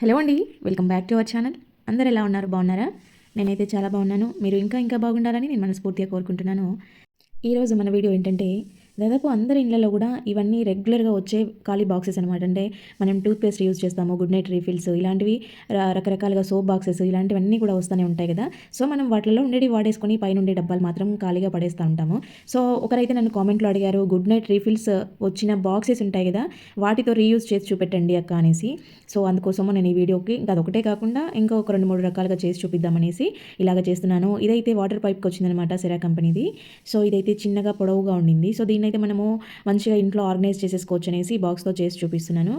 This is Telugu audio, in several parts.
హలో అండి welcome back to our channel. అందరు ఎలా ఉన్నారు? బాగున్నారా? నేనైతే చాలా బాగున్నాను. మీరు ఇంకా ఇంకా బాగుండాలని నేను మనస్ఫూర్తిగా కోరుకుంటున్నాను. ఈరోజు మన వీడియో ఏంటంటే దాదాపు అందరి ఇళ్ళలో కూడా ఇవన్నీ రెగ్యులర్గా వచ్చే ఖాళీ బాక్సెస్ అనమాట అంటే మనం టూత్పేస్ట్ యూజ్ చేస్తాము గుడ్ నైట్ రీఫిల్స్ ఇలాంటివి రకరకాలుగా సోప్ బాక్సెస్ ఇలాంటివన్నీ కూడా వస్తూనే ఉంటాయి కదా. సో మనం వాటిలో ఉండేవి వాడేసుకొని పైన ఉండే డబ్బాలు మాత్రం ఖాళీగా పడేస్తూ ఉంటాము. సో ఒకరైతే నన్ను కామెంట్లో అడిగారు గుడ్ నైట్ రీఫిల్స్ వచ్చిన బాక్సెస్ ఉంటాయి కదా వాటితో రీయూజ్ చేసి చూపెట్టండి అక్క అనేసి. సో అందుకోసము నేను ఈ వీడియోకి ఇంకా అదొకటే కాకుండా ఇంకా ఒక రెండు మూడు రకాలుగా చేసి చూపిద్దామనేసి ఇలాగ చేస్తున్నాను. ఇదైతే వాటర్ పైప్కి వచ్చిందనమాట సెరా కంపెనీది. సో ఇదైతే చిన్నగా పొడవుగా ఉండింది. సో దీన్ని అయితే మనము మంచిగా ఇంట్లో ఆర్గనైజ్ చేసేసుకోవచ్చు అనేసి ఈ బాక్స్తో చేసి చూపిస్తున్నాను.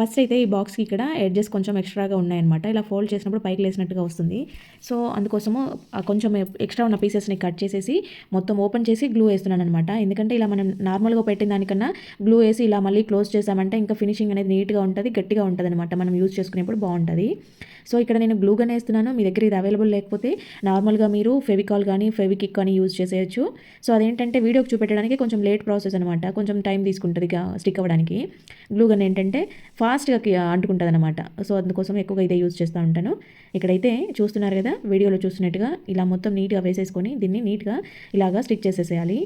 ఫస్ట్ అయితే ఈ బాక్స్కి ఇక్కడ ఎడ్జెస్ కొంచెం ఎక్స్ట్రాగా ఉన్నాయన్నమాట. ఇలా ఫోల్డ్ చేసినప్పుడు పైకి లేసినట్టుగా వస్తుంది. సో అందుకోసము కొంచెం ఎక్స్ట్రా ఉన్న పీసెస్ని కట్ చేసేసి మొత్తం ఓపెన్ చేసి గ్లూ వేస్తున్నాను అనమాట ఎందుకంటే ఇలా మనం నార్మల్గా పెట్టిన దానికన్నా గ్లూ వేసి ఇలా మళ్ళీ క్లోజ్ చేసామంటే ఇంకా ఫినిషింగ్ అనేది నీట్గా ఉంటుంది గట్టిగా ఉంటుంది అనమాట మనం యూజ్ చేసుకునేప్పుడు బాగుంటుంది. సో ఇక్కడ నేను గ్లూ గన్ వేస్తున్నాను. మీ దగ్గర ఇది అవైలబుల్ లేకపోతే నార్మల్గా మీరు ఫెవికాల్ కానీ ఫెవికిక్ కానీ యూజ్ చేసేయచ్చు. సో అదేంటంటే వీడియోకి చూపెట్టడానికి కొంచెం లేట్ ప్రాసెస్ అనమాట కొంచెం టైం తీసుకుంటుంది స్టిక్ అవ్వడానికి. గ్లూ గన్ ఏంటంటే ఫాస్ట్గా అంటుకుంటుంది అనమాట సో అందుకోసం ఎక్కువగా ఇదే యూజ్ చేస్తూ ఉంటాను. ఇక్కడైతే చూస్తున్నారు కదా వీడియోలో చూస్తున్నట్టుగా ఇలా మొత్తం నీట్గా వేసేసుకొని దీన్ని నీట్గా ఇలాగా స్టిక్ చేసేసేయాలి.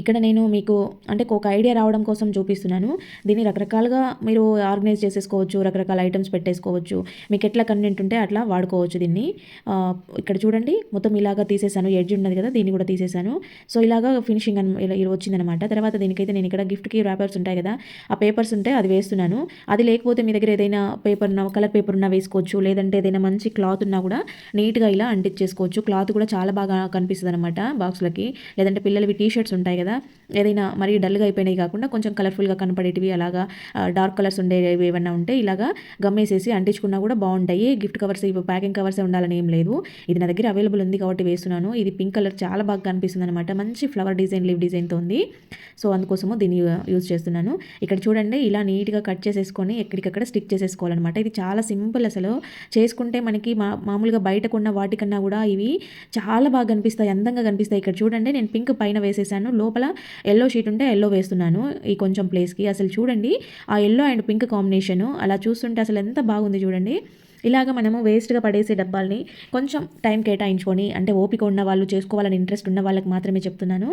ఇక్కడ నేను మీకు అంటే ఒక ఐడియా రావడం కోసం చూపిస్తున్నాను. దీన్ని రకరకాలుగా మీరు ఆర్గనైజ్ చేసేసుకోవచ్చు రకరకాల ఐటమ్స్ పెట్టేసుకోవచ్చు. మీకు ఎట్లా కన్వీనెంట్ ఉంటే అట్లా వాడుకోవచ్చు దీన్ని. ఇక్కడ చూడండి మొత్తం ఇలాగా తీసేసాను ఎడ్జ్ ఉన్నది కదా దీన్ని కూడా తీసేసాను సో ఇలాగా ఫినిషింగ్ అని ఇలా ఇలా వచ్చిందనమాట తర్వాత దీనికైతే నేను ఇక్కడ గిఫ్ట్కి ర్యాపర్స్ ఉంటాయి కదా ఆ పేపర్స్ ఉంటే అది వేస్తున్నాను. అది లేకపోతే మీ దగ్గర ఏదైనా పేపర్ ఉన్న కలర్ పేపర్ ఉన్నా వేసుకోవచ్చు. లేదంటే ఏదైనా మంచి క్లాత్ ఉన్నా కూడా నీట్గా ఇలా అంటించేసుకోవచ్చు క్లాత్ కూడా చాలా బాగా కనిపిస్తుంది అనమాట బాక్స్లకి లేదంటే పిల్లలవి టీ షర్ట్స్ ఉంటాయి కదా? ఏదైనా మరీ డల్గా అయిపోయినాయి కాకుండా కొంచెం కలర్ఫుల్గా కనపడేటివి అలాగా డార్క్ కలర్స్ ఉండేవి ఏమన్నా ఉంటే ఇలాగా గమ్మేసేసి అంటించుకున్నా కూడా బాగుంటాయి. గిఫ్ట్ కవర్స్ ఇవి ప్యాకింగ్ కవర్స్ ఉండాలని ఏం లేదు. ఇది నా దగ్గర అవైలబుల్ ఉంది కాబట్టి వేస్తున్నాను. ఇది పింక్ కలర్ చాలా బాగా కనిపిస్తుంది అనమాట మంచి ఫ్లవర్ డిజైన్ లీవ్ డిజైన్తో ఉంది. సో అందుకోసము దీన్ని యూజ్ చేస్తున్నాను. ఇక్కడ చూడండి ఇలా నీట్గా కట్ చేసేసుకొని ఎక్కడికక్కడ స్టిక్ చేసేసుకోవాలన్నమాట. ఇది చాలా సింపుల్ అసలు. చేసుకుంటే మనకి మా మామూలుగా బయటకున్న వాటికన్నా కూడా ఇవి చాలా బాగా కనిపిస్తాయి అందంగా కనిపిస్తాయి. ఇక్కడ చూడండి నేను పింక్ పైన వేసేసాను. లో లోపల ఎల్లో షీట్ ఉంటే ఎల్లో వేస్తున్నాను. ఈ కొంచెం ప్లేస్కి అసలు చూడండి ఆ ఎల్లో అండ్ పింక్ కాంబినేషను అలా చూస్తుంటే అసలు ఎంత బాగుంది చూడండి. ఇలాగ మనము వేస్ట్గా పడేసే డబ్బాల్ని కొంచెం టైం కేటాయించుకొని అంటే ఓపిక ఉన్న వాళ్ళు చేసుకోవాలని ఇంట్రెస్ట్ ఉన్న వాళ్ళకి మాత్రమే చెప్తున్నాను.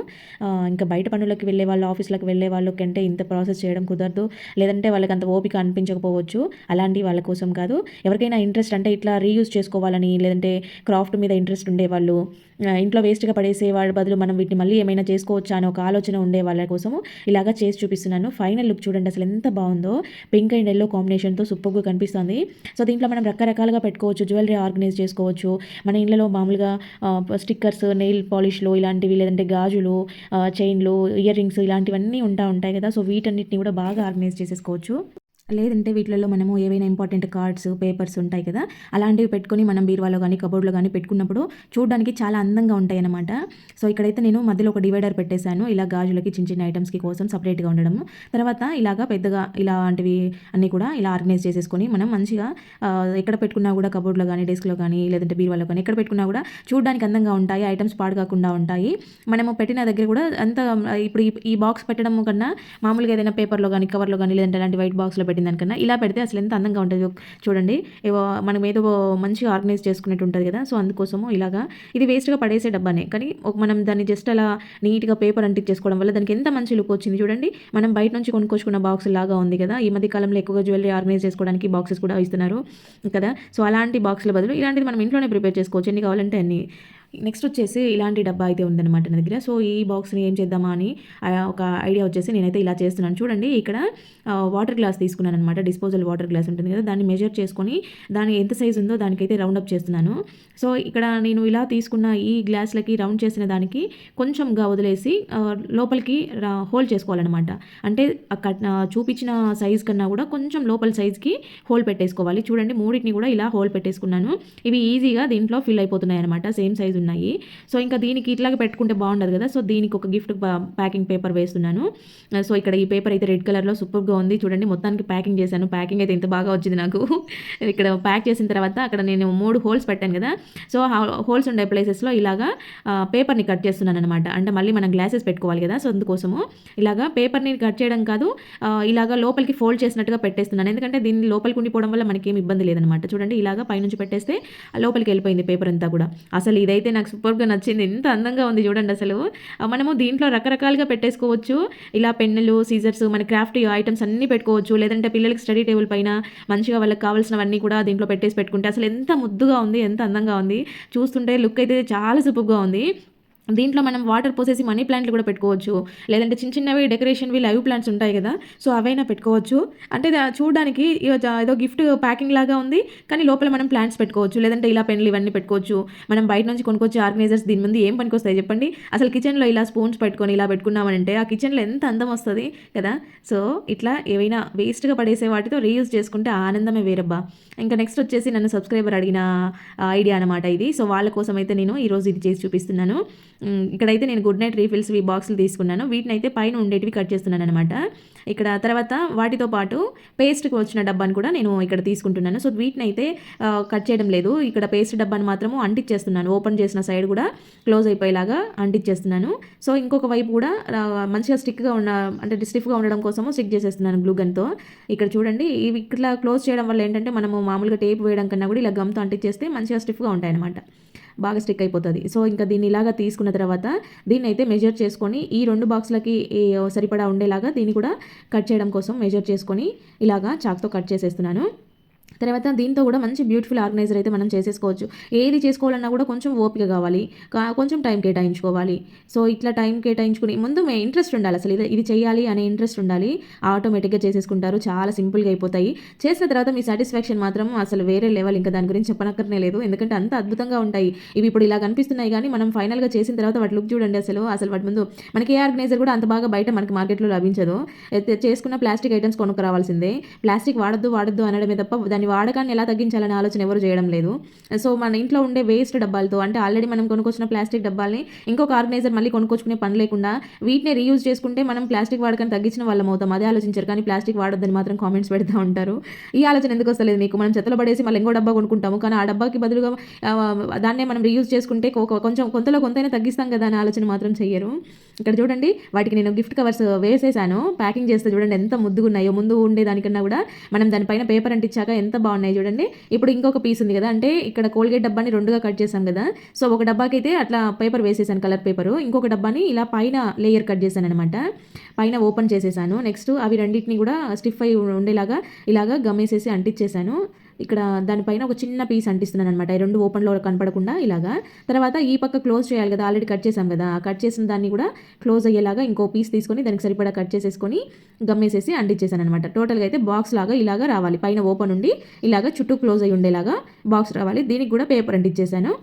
ఇంకా బయట పనులకు వెళ్ళే వాళ్ళు ఆఫీస్లకు వెళ్ళే వాళ్ళకి అంటే ఇంత ప్రాసెస్ చేయడం కుదరదు. లేదంటే వాళ్ళకి అంత ఓపిక అనిపించకపోవచ్చు. అలాంటి వాళ్ళ కోసం కాదు. ఎవరికైనా ఇంట్రెస్ట్ అంటే ఇట్లా రీయూజ్ చేసుకోవాలని లేదంటే క్రాఫ్ట్ మీద ఇంట్రెస్ట్ ఉండేవాళ్ళు ఇంట్లో వేస్ట్గా పడేసే వాళ్ళ బదులు మనం వీటిని మళ్ళీ ఏమైనా చేసుకోవచ్చా అని ఒక ఆలోచన ఉండే వాళ్ళ కోసము ఇలాగా చేసి చూపిస్తున్నాను. ఫైనల్ లుక్ చూడండి అసలు ఎంత బాగుందో. పింక్ అండ్ ఎల్లో కాంబినేషన్తో సూపర్గా కనిపిస్తుంది. సో దీంట్లో మనం రకరకాలుగా పెట్టుకోవచ్చు జ్యువెలరీ ఆర్గనైజ్ చేసుకోవచ్చు. మన ఇళ్ళలో మామూలుగా స్టిక్కర్స్ నెయిల్ పాలిష్లు ఇలాంటివి లేదంటే గాజులు చైన్లు ఇయర్ రింగ్స్ ఇలాంటివన్నీ ఉంటా ఉంటాయి కదా. సో వీటన్నిటిని కూడా బాగా ఆర్గనైజ్ చేసేసుకోవచ్చు. లేదంటే వీటిలలో మనము ఏవైనా ఇంపార్టెంట్ కార్డ్స్ పేపర్స్ ఉంటాయి కదా అలాంటివి పెట్టుకొని మనం బీరువాలో కానీ కబోర్డ్లో కానీ పెట్టుకున్నప్పుడు చూడడానికి చాలా అందంగా ఉంటాయి అన్నమాట సో ఇక్కడైతే నేను మధ్యలో ఒక డివైడర్ పెట్టేశాను. ఇలా గాజులకి చిన్న చిన్న ఐటమ్స్కి కోసం సపరేట్గా ఉండడం తర్వాత ఇలాగా పెద్దగా ఇలాంటివి అన్నీ కూడా ఇలా ఆర్గనైజ్ చేసేసుకొని మనం మంచిగా ఎక్కడ పెట్టుకున్నా కూడా కబోర్డ్లో కానీ డెస్క్లో కానీ లేదంటే బీరువాలో కానీ ఎక్కడ పెట్టుకున్నా కూడా చూడడానికి అందంగా ఉంటాయి. ఐటమ్స్ పాడు కాకుండా ఉంటాయి. మనము పెట్టిన దగ్గర కూడా అంత ఇప్పుడు ఈ- ఈ బాక్స్ పెట్టడం కన్నా మామూలుగా ఏదైనా పేపర్లో కానీ కవర్లో కానీ లేదంటే అలాంటి వైట్ బాక్స్లో పెట్టిన దానికన్నా ఇలా పెడితే అసలు ఎంత అందంగా ఉంటుంది చూడండి. మనం ఏదో మంచిగా ఆర్గనైజ్ చేసుకున్నట్టు ఉంటుంది కదా సో అందుకోసము ఇలాగా. ఇది వేస్ట్గా పడేసే డబ్బానే కానీ ఒక మనం దాన్ని జస్ట్ అలా నీట్గా పేపర్ అంటించేసుకోవడం వల్ల దానికి ఎంత మంచి లుక్ వచ్చింది చూడండి. మనం బయట నుంచి కొనుక్కొచ్చుకున్న బాక్స్ లాగా ఉంది కదా ఈ మధ్య కాలంలో ఎక్కువగా జ్యువెలరీ ఆర్గనైజ్ చేసుకోవడానికి బాక్సెస్ కూడా ఇస్తున్నారు కదా. సో అలాంటి బాక్స్ల బదులు ఇలాంటిది మనం ఇంట్లోనే ప్రిపేర్ చేసుకోవచ్చు. ఎన్ని కావాలంటే అన్ని. నెక్స్ట్ వచ్చేసి ఇలాంటి డబ్బా అయితే ఉందన్నమాట నా దగ్గర. సో ఈ బాక్స్ని ఏం చేద్దామా అని ఒక ఐడియా వచ్చేసి నేనైతే ఇలా చేస్తున్నాను. చూడండి ఇక్కడ వాటర్ గ్లాస్ తీసుకున్నాను అనమాట డిస్పోజల్ వాటర్ గ్లాస్ ఉంటుంది కదా దాన్ని మెజర్ చేసుకొని దాని ఎంత సైజ్ ఉందో దానికైతే రౌండ్ అప్ చేస్తున్నాను. సో ఇక్కడ నేను ఇలా తీసుకున్న ఈ గ్లాస్లకి రౌండ్ చేసిన దానికి కొంచెంగా వదిలేసి లోపలికి హోల్ చేసుకోవాలన్నమాట. అంటే కట్ చూపించిన సైజ్ కన్నా కూడా కొంచెం లోపల సైజ్కి హోల్ పెట్టేసుకోవాలి. చూడండి మూడింటిని కూడా ఇలా హోల్ పెట్టేసుకున్నాను. ఇవి ఈజీగా దీంట్లో ఫిల్ అయిపోతున్నాయి అనమాట సేమ్ సైజ్ ఉన్నాయి. సో ఇంకా దీనికి ఇట్లాగ పెట్టుకుంటే బాగుండదు కదా. సో దీనికి ఒక గిఫ్ట్ ప్యాకింగ్ పేపర్ వేస్తున్నాను. సో ఇక్కడ ఈ పేపర్ అయితే రెడ్ కలర్లో సూపర్గా ఉంది. చూడండి మొత్తానికి ప్యాకింగ్ చేశాను. ప్యాకింగ్ అయితే ఇంత బాగా వచ్చింది నాకు. ఇక్కడ ప్యాక్ చేసిన తర్వాత అక్కడ నేను మూడు హోల్స్ పెట్టాను కదా. సో హోల్స్ ఉండే ప్లేసెస్లో ఇలాగా పేపర్ని కట్ చేస్తున్నాను అనమాట అంటే మళ్ళీ మనం గ్లాసెస్ పెట్టుకోవాలి కదా. సో అందుకోసము ఇలాగా పేపర్ని కట్ చేయడం కాదు ఇలాగా లోపలికి ఫోల్డ్ చేసినట్టుగా పెట్టేస్తున్నాను. ఎందుకంటే దీన్ని లోపలికి ఉండిపోవడం వల్ల మనకి ఏమి ఇబ్బంది లేదనమాట చూడండి ఇలాగా పైనుంచి పెట్టేస్తే లోపలికి వెళ్ళిపోయింది పేపర్ అంతా కూడా. అసలు ఇదైతే నాకు సూపర్గా నచ్చింది. ఎంత అందంగా ఉంది చూడండి అసలు. మనము దీంట్లో రకరకాలుగా పెట్టేసుకోవచ్చు. ఇలా పెన్నులు సీజర్స్ మన క్రాఫ్ట్ ఐటమ్స్ అన్నీ పెట్టుకోవచ్చు. లేదంటే పిల్లలకి స్టడీ టేబుల్ పైన మంచిగా వాళ్ళకి కావాల్సినవన్నీ కూడా దీంట్లో పెట్టేసి పెట్టుకుంటే అసలు ఎంత ముద్దుగా ఉంది ఎంత అందంగా ఉంది. చూస్తుంటే లుక్ అయితే చాలా సూపర్గా ఉంది. దీంట్లో మనం వాటర్ పోసేసి మనీ ప్లాంట్లు కూడా పెట్టుకోవచ్చు. లేదంటే చిన్న చిన్నవి డెకరేషన్వి లైవ్ ప్లాంట్స్ ఉంటాయి కదా సో అవైనా పెట్టుకోవచ్చు. అంటే చూడడానికి ఏదో గిఫ్ట్ ప్యాకింగ్ లాగా ఉంది కానీ లోపల మనం ప్లాంట్స్ పెట్టుకోవచ్చు. లేదంటే ఇలా పెన్లు ఇవన్నీ పెట్టుకోవచ్చు. మనం బయట నుంచి కొనుక్కొచ్చే ఆర్గనైజర్స్ దీని ముందు ఏం పనికొస్తాయి చెప్పండి? అసలు కిచెన్లో ఇలా స్పూన్స్ పెట్టుకొని ఇలా పెట్టుకున్నామంటే ఆ కిచెన్లో ఎంత అందం వస్తుంది కదా? సో ఇట్లా ఏవైనా వేస్ట్గా పడేసే వాటితో రీయూజ్ చేసుకుంటే ఆనందమే వేరబ్బా. ఇంకా నెక్స్ట్ వచ్చేసి నన్ను సబ్స్క్రైబర్ అడిగిన ఐడియా అనమాట ఇది. సో వాళ్ళ కోసం అయితే నేను ఈరోజు ఇది చేసి చూపిస్తున్నాను. ఇక్కడైతే నేను గుడ్ నైట్ రీఫిల్స్ ఈ బాక్సులు తీసుకున్నాను. వీటిని అయితే పైన ఉండేటివి కట్ చేస్తున్నాను అనమాట ఇక్కడ తర్వాత వాటితో పాటు పేస్ట్కి వచ్చిన డబ్బాని కూడా నేను ఇక్కడ తీసుకుంటున్నాను. సో వీటిని అయితే కట్ చేయడం లేదు. ఇక్కడ పేస్ట్ డబ్బాని మాత్రము అంటించేస్తున్నాను. ఓపెన్ చేసిన సైడ్ కూడా క్లోజ్ అయిపోయేలాగా అంటించేస్తున్నాను. సో ఇంకొక వైపు కూడా మంచిగా స్టిక్గా ఉన్న అంటే స్టిఫ్గా ఉండడం కోసము స్టిక్ చేసేస్తున్నాను గ్లూ గన్తో. ఇక్కడ చూడండి ఇవి ఇట్లా క్లోజ్ చేయడం వల్ల ఏంటంటే మనము మామూలుగా టేప్ వేయడం కన్నా కూడా ఇలా గమ్తో అంటించేస్తే మంచిగా స్టిఫ్గా ఉంటాయి అనమాట బాగా స్టిక్ అయిపోతుంది. సో ఇంకా దీన్ని ఇలాగా తీసుకున్న తర్వాత దీన్ని అయితే మెజర్ చేసుకొని ఈ రెండు బాక్స్లకి సరిపడా ఉండేలాగా దీన్ని కూడా కట్ చేయడం కోసం మెజర్ చేసుకొని ఇలాగా చాక్తో కట్ చేసేస్తున్నాను. తర్వాత దీంతో కూడా మంచి బ్యూటిఫుల్ ఆర్గనైజర్ అయితే మనం చేసేసుకోవచ్చు. ఏది చేసుకోవాలన్నా కూడా కొంచెం ఓపిక కావాలి. కా- కొంచెం టైం కేటాయించుకోవాలి. సో ఇట్లా టైం కేటాయించుకుని ముందు మే ఇంట్రెస్ట్ ఉండాలి అసలు. ఇది ఇది చేయాలి అనే ఇంట్రెస్ట్ ఉండాలి. ఆటోమేటిక్గా చేసేసుకుంటారు. చాలా సింపుల్గా అయిపోతాయి. చేసిన తర్వాత మీ సాటిస్ఫాక్షన్ మాత్రం అసలు వేరే లెవెల్ ఇంకా దాని గురించి చెప్పనక్కర్నే లేదు. ఎందుకంటే అంత అద్భుతంగా ఉంటాయి. ఇవి ఇప్పుడు ఇలా కనిపిస్తున్నాయి కానీ మనం ఫైనల్గా చేసిన తర్వాత వాటి లుక్ చూడండి అసలు. అసలు వాటి ముందు మనకి ఏ ఆర్గనైజర్ కూడా అంత బాగా బయట మనకి మార్కెట్లో లభించదు. చేసుకున్న ప్లాస్టిక్ ఐటమ్స్ కొనుక్కు రావాల్సిందే ప్లాస్టిక్ వాడద్దు వాడద్దు అనడమే తప్ప దాని వాడకాన్ని ఎలా తగ్గించాలనే ఆలోచన ఎవరు చేయడం లేదు. సో మన ఇంట్లో ఉండే వేస్ట్ డబ్బాలతో అంటే ఆల్రెడీ మనం కొనుక్కొచ్చిన ప్లాస్టిక్ డబ్బాల్ని ఇంకొక ఆర్గనైజర్ మళ్ళీ కొనుక్కొచ్చుకునే పని లేకుండా వీటిని రీయూజ్ చేసుకుంటే మనం ప్లాస్టిక్ వాడకాన్ని తగ్గించిన వాళ్ళం అవుతాం. అదే ఆలోచించారు. కానీ ప్లాస్టిక్ వాడొద్దని మాత్రం కామెంట్స్ పెడతా ఉంటారు. ఈ ఆలోచన ఎందుకు వస్తలేదు మీకు? మనం చెత్తలో పడేసి మళ్ళీ ఇంకో డబ్బా కొనుక్కుంటాము. కానీ ఆ డబ్బాకి బదులుగా దాన్నే మనం రీయూజ్ చేసుకుంటే కొంచెం కొంతలో కొంతైనా తగ్గిస్తాం కదా అనే ఆలోచన మాత్రం చెయ్యరు ఇక్కడ చూడండి వాటికి నేను గిఫ్ట్ కవర్స్ వేసేసాను. ప్యాకింగ్ చేస్తే చూడండి ఎంత ముద్దుగా ఉన్నాయో ముందు ఉండేదానికన్నా కూడా మనం దానిపైన పేపర్ అంటించాక ఎంత బాగున్నాయి చూడండి. ఇప్పుడు ఇంకొక పీస్ ఉంది కదా అంటే ఇక్కడ కోల్గేట్ డబ్బాని రెండుగా కట్ చేసాం కదా. సో ఒక డబ్బాకి అయితే అట్లా పేపర్ వేసేసాను కలర్ పేపర్ ఇంకొక డబ్బాని ఇలా పైన లేయర్ కట్ చేశాను అనమాట పైన ఓపెన్ చేసేసాను. నెక్స్ట్ అవి రెండింటిని కూడా స్టిఫ్ అయి ఉండేలాగా ఇలాగా గమ్మేసేసి అంటించేసాను ఇక్కడ దానిపైన ఒక చిన్న పీస్ అంటిస్తున్నాను అనమాట ఈ రెండు ఓపెన్లో కనపడకుండా ఇలాగా. తర్వాత ఈ పక్క క్లోజ్ చేయాలి కదా ఆల్రెడీ కట్ చేసాం కదా. కట్ చేసిన దాన్ని కూడా క్లోజ్ అయ్యేలాగా ఇంకో పీస్ తీసుకొని దానికి సరిపడా కట్ చేసేసుకొని గమ్మేసేసి అంటించేసాను అనమాట టోటల్గా అయితే బాక్స్ లాగా ఇలాగా రావాలి. పైన ఓపెన్ ఉండి ఇలాగా చుట్టూ క్లోజ్ అయ్యి ఉండేలాగా బాక్స్ రావాలి. దీనికి కూడా పేపర్ అంటించేసాను.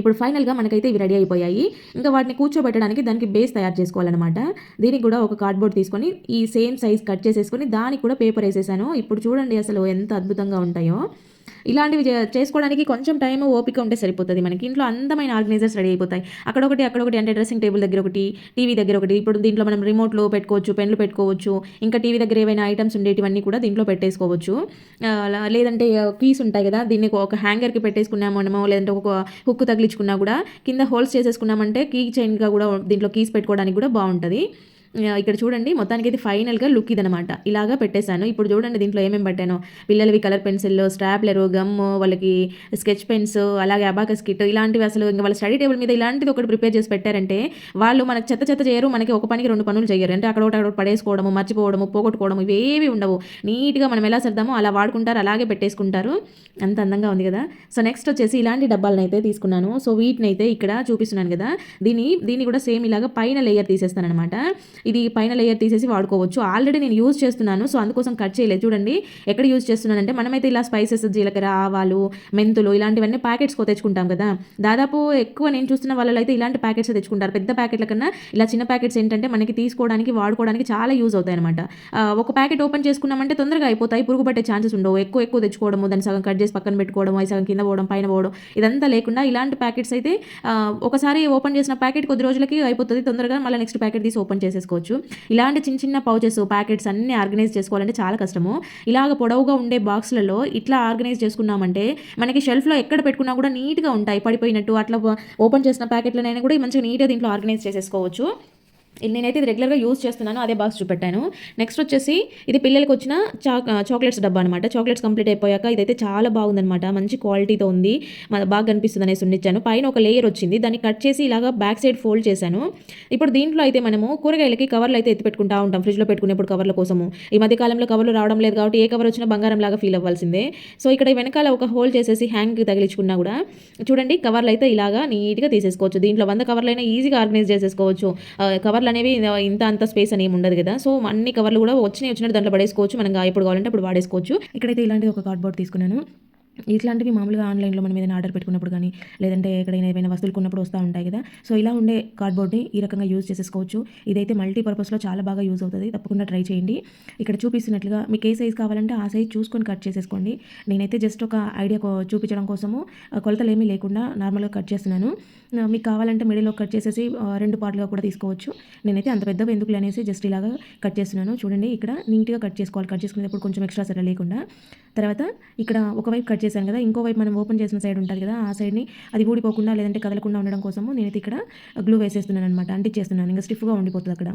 ఇప్పుడు ఫైనల్గా మనకైతే ఇవి రెడీ అయిపోయాయి. ఇంకా వాటిని కూర్చోబెట్టడానికి దానికి బేస్ తయారు చేసుకోవాలన్నమాట. దీనికి కూడా ఒక కార్డ్బోర్డ్ తీసుకొని ఈ సేమ్ సైజ్ కట్ చేసేసుకొని దానికి కూడా పేపర్ వేసేసాను. ఇప్పుడు చూడండి అసలు ఎంత అద్భుతంగా ఉంటాయో. ఇలాంటివి చేసుకోవడానికి కొంచెం టైం ఓపిక ఉంటే సరిపోతుంది మనకి. ఇంట్లో అందమైన ఆర్గనైజర్స్ రెడీ అయిపోతాయి. అక్కడ ఒకటి అక్కడ ఒకటి అంటే డ్రెస్సింగ్ టేబుల్ దగ్గర ఒకటి టీవీ దగ్గర ఒకటి. ఇప్పుడు దీంట్లో మనం రిమోట్లో పెట్టుకోవచ్చు పెన్లు పెట్టుకోవచ్చు. ఇంకా టీవీ దగ్గర ఏవైనా ఐటమ్స్ ఉండేటివన్నీ కూడా దీంట్లో పెట్టేసుకోవచ్చు. లేదంటే కీస్ ఉంటాయి కదా దీన్ని ఒక హ్యాంగర్కి పెట్టేసుకున్నాము మనము లేదంటే ఒక హుక్ తగిలించుకున్నా కూడా కింద హోల్స్ చేసేసుకున్నామంటే కీ చైన్గా కూడా దీంట్లో కీస్ పెట్టుకోవడానికి కూడా బాగుంటుంది. ఇక్కడ చూడండి మొత్తానికి అయితే ఫైనల్గా లుక్ ఇదనమాట. ఇలాగా పెట్టేశాను. ఇప్పుడు చూడండి దీంట్లో ఏమేమి పెట్టాను. పిల్లలవి కలర్ పెన్సిల్ స్ట్రాప్లరు గమ్ము వాళ్ళకి స్కెచ్ పెన్స్ అలాగే అబాకస్ కిట్ ఇలాంటివి అసలు ఇంకా వాళ్ళ స్టడీ టేబుల్ మీద ఇలాంటిది ఒకటి ప్రిపేర్ చేసి పెట్టారంటే వాళ్ళు మనకి చెత్త చెత్త చేయరు మనకి ఒక పనికి రెండు పనులు చేయరు. అంటే అక్కడ ఒకటి అక్కడ ఒకటి పడేసుకోవడము మర్చిపోవడము పోగొట్టుకోవడము ఇవేవి ఉండవు. నీట్గా మనం ఎలా సర్దామో అలా వాడుకుంటారు అలాగే పెట్టేసుకుంటారు. అంత అందంగా ఉంది కదా. సో నెక్స్ట్ వచ్చేసి ఇలాంటి డబ్బాలను అయితే తీసుకున్నాను. సో వీటిని అయితే ఇక్కడ చూపిస్తున్నాను కదా. దీన్ని దీన్ని కూడా సేమ్ ఇలాగా పైన లేయర్ తీసేస్తాను అనమాట ఇది పైన లేయర్ తీసేసి వాడుకోవచ్చు. ఆల్రెడీ నేను యూజ్ చేస్తున్నాను సో అందుకోసం కట్ చేయలేదు. చూడండి ఎక్కడ యూజ్ చేస్తున్నానంటే మనమైతే ఇలా స్పైసెస్ జీలకర్ర ఆవాలు మెంతులు ఇలాంటివన్నీ ప్యాకెట్స్ తెచ్చుకుంటాం కదా. దాదాపు ఎక్కువ నేను చూస్తున్న వాళ్ళు అయితే ఇలాంటి ప్యాకెట్స్ తెచ్చుకుంటారు. పెద్ద ప్యాకెట్ల కన్నా ఇలా చిన్న ప్యాకెట్స్ ఏంటంటే మనకి తీసుకోవడానికి వాడుకోవడానికి చాలా యూజ్ అవుతాయి అనమాట ఒక ప్యాకెట్ ఓపెన్ చేసుకున్నామంటే తొందరగా అయిపోతాయి. పురుగు పట్టే ఛాన్సెస్ ఉండవు. ఎక్కువ ఎక్కువ తెచ్చుకోవడము దాన్ని సగం కట్ చేసి పక్కన పెట్టుకోవడం అది సగం కింద పోవడం పైన పోవడం ఇదంతా లేకుండా ఇలాంటి ప్యాకెట్స్ అయితే ఒకసారి ఓపెన్ చేసిన ప్యాకెట్ కొద్ది రోజులకి అయిపోతుంది. తొందరగా మళ్ళీ నెక్స్ట్ ప్యాకెట్ తీసి ఓపెన్ చేసేసుకోవచ్చు. ఇలాంటి చిన్న చిన్న పౌచెస్ ప్యాకెట్స్ అన్ని ఆర్గనైజ్ చేసుకోవాలంటే చాలా కష్టము. ఇలాగ పొడవుగా ఉండే బాక్స్లలో ఇట్లా ఆర్గనైజ్ చేసుకున్నామంటే మనకి షెల్ఫ్లో ఎక్కడ పెట్టుకున్నా కూడా నీట్గా ఉంటాయి. పడిపోయినట్టు అట్లా ఓపెన్ చేసిన ప్యాకెట్లనైనా కూడా మంచిగా నీట్గా దీంట్లో ఆర్గనైజ్ చేసేసుకోవచ్చు. నేనైతే ఇది రెగ్యులర్గా యూస్ చేస్తున్నాను అదే బాక్స్ చూపెట్టాను. నెక్స్ట్ వచ్చేసి ఇది పిల్లలకి వచ్చిన చాక్ చాక్లెట్స్ డబ్బా అనమాట చాక్లెట్స్ కంప్లీట్ అయిపోయాక ఇదైతే చాలా బాగుందనమాట మంచి క్వాలిటీతో ఉంది. బాగా కనిపిస్తుంది అనేసి ఉండిచ్చాను. పైన ఒక లేయర్ వచ్చింది. దాన్ని కట్ చేసి ఇలాగా బ్యాక్ సైడ్ ఫోల్డ్ చేశాను. ఇప్పుడు దీంట్లో అయితే మనము కూరగాయలకి కవర్లు అయితే ఎత్తి పెట్టుకుంటా ఉంటాం. ఫ్రిడ్జ్లో పెట్టుకునేప్పుడు కవర్ల కోసము. ఈ మధ్య కాలంలో కవర్లు రావడం లేదు కాబట్టి ఏ కవర్ వచ్చినా బంగారం లాగా ఫీల్ అవ్వాల్సిందే. సో ఇక్కడ వెనకాల ఒక హోల్ చేసేసి హ్యాంగ్ తగిలించుకున్నా కూడా చూడండి కవర్లు అయితే ఇలాగా నీట్గా తీసేసుకోవచ్చు. దీంట్లో వంద కవర్లైనా ఈజీగా ఆర్గనైజ్ చేసేసుకోవచ్చు. కవర్ కవర్లు అనేవి ఇంత అంత స్పేస్ అని ఏమి ఉండదు కదా. సో అన్ని కవర్లు కూడా వచ్చినాయి వచ్చినట్టు దాంట్లో పడేసుకోవచ్చు. మనం ఎప్పుడు కావాలంటే అప్పుడు వాడేసుకోవచ్చు. ఇక్కడైతే ఇలాంటిది ఒక కార్డ్బోర్డ్ తీసుకున్నాను. ఇట్లాంటివి మామూలుగా ఆన్లైన్లో మనం ఏదైనా ఆర్డర్ పెట్టుకున్నప్పుడు కానీ లేదంటే ఎక్కడైనా ఏమైనా వస్తువులు కొన్నప్పుడు వస్తూ ఉంటాయి కదా. సో ఇలా ఉండే కార్డ్బోర్డ్ని ఈ రకంగా యూజ్ చేసేసుకోవచ్చు. ఇదైతే మల్టీపర్పస్లో చాలా బాగా యూజ్ అవుతుంది. తప్పకుండా ట్రై చేయండి. ఇక్కడ చూపిస్తున్నట్లుగా మీకు ఏ సైజ్ కావాలంటే ఆ సైజ్ చూసుకొని కట్ చేసేసుకోండి. నేనైతే జస్ట్ ఒక ఐడియా చూపించడం కోసము కొలతలు ఏమీ లేకుండా నార్మల్గా కట్ చేస్తున్నాను. మీకు కావాలంటే మిడిల్లో కట్ చేసేసి రెండు పార్ట్లుగా కూడా తీసుకోవచ్చు. నేనైతే అంత పెద్ద ఎందుకులు అనేసి జస్ట్ ఇలాగా కట్ చేస్తున్నాను. చూడండి ఇక్కడ నీట్గా కట్ చేసుకోవాలి. కట్ చేసుకునేటప్పుడు కొంచెం ఎక్స్ట్రా సరే లేకుండా. తర్వాత ఇక్కడ ఒకవైపు కట్ చేశాను కదా ఇంకోవైపు మనం ఓపెన్ చేసిన సైడ్ ఉంటుంది కదా ఆ సైడ్ని అది ఊడిపోకుండా లేదంటే కదలకుండా ఉండడం కోసము నేనైతే ఇక్కడ గ్లూ వేసేస్తున్నాను అనమాట అంటించేస్తున్నాను ఇంకా స్టిఫ్గా ఉండిపోతుంది అక్కడ.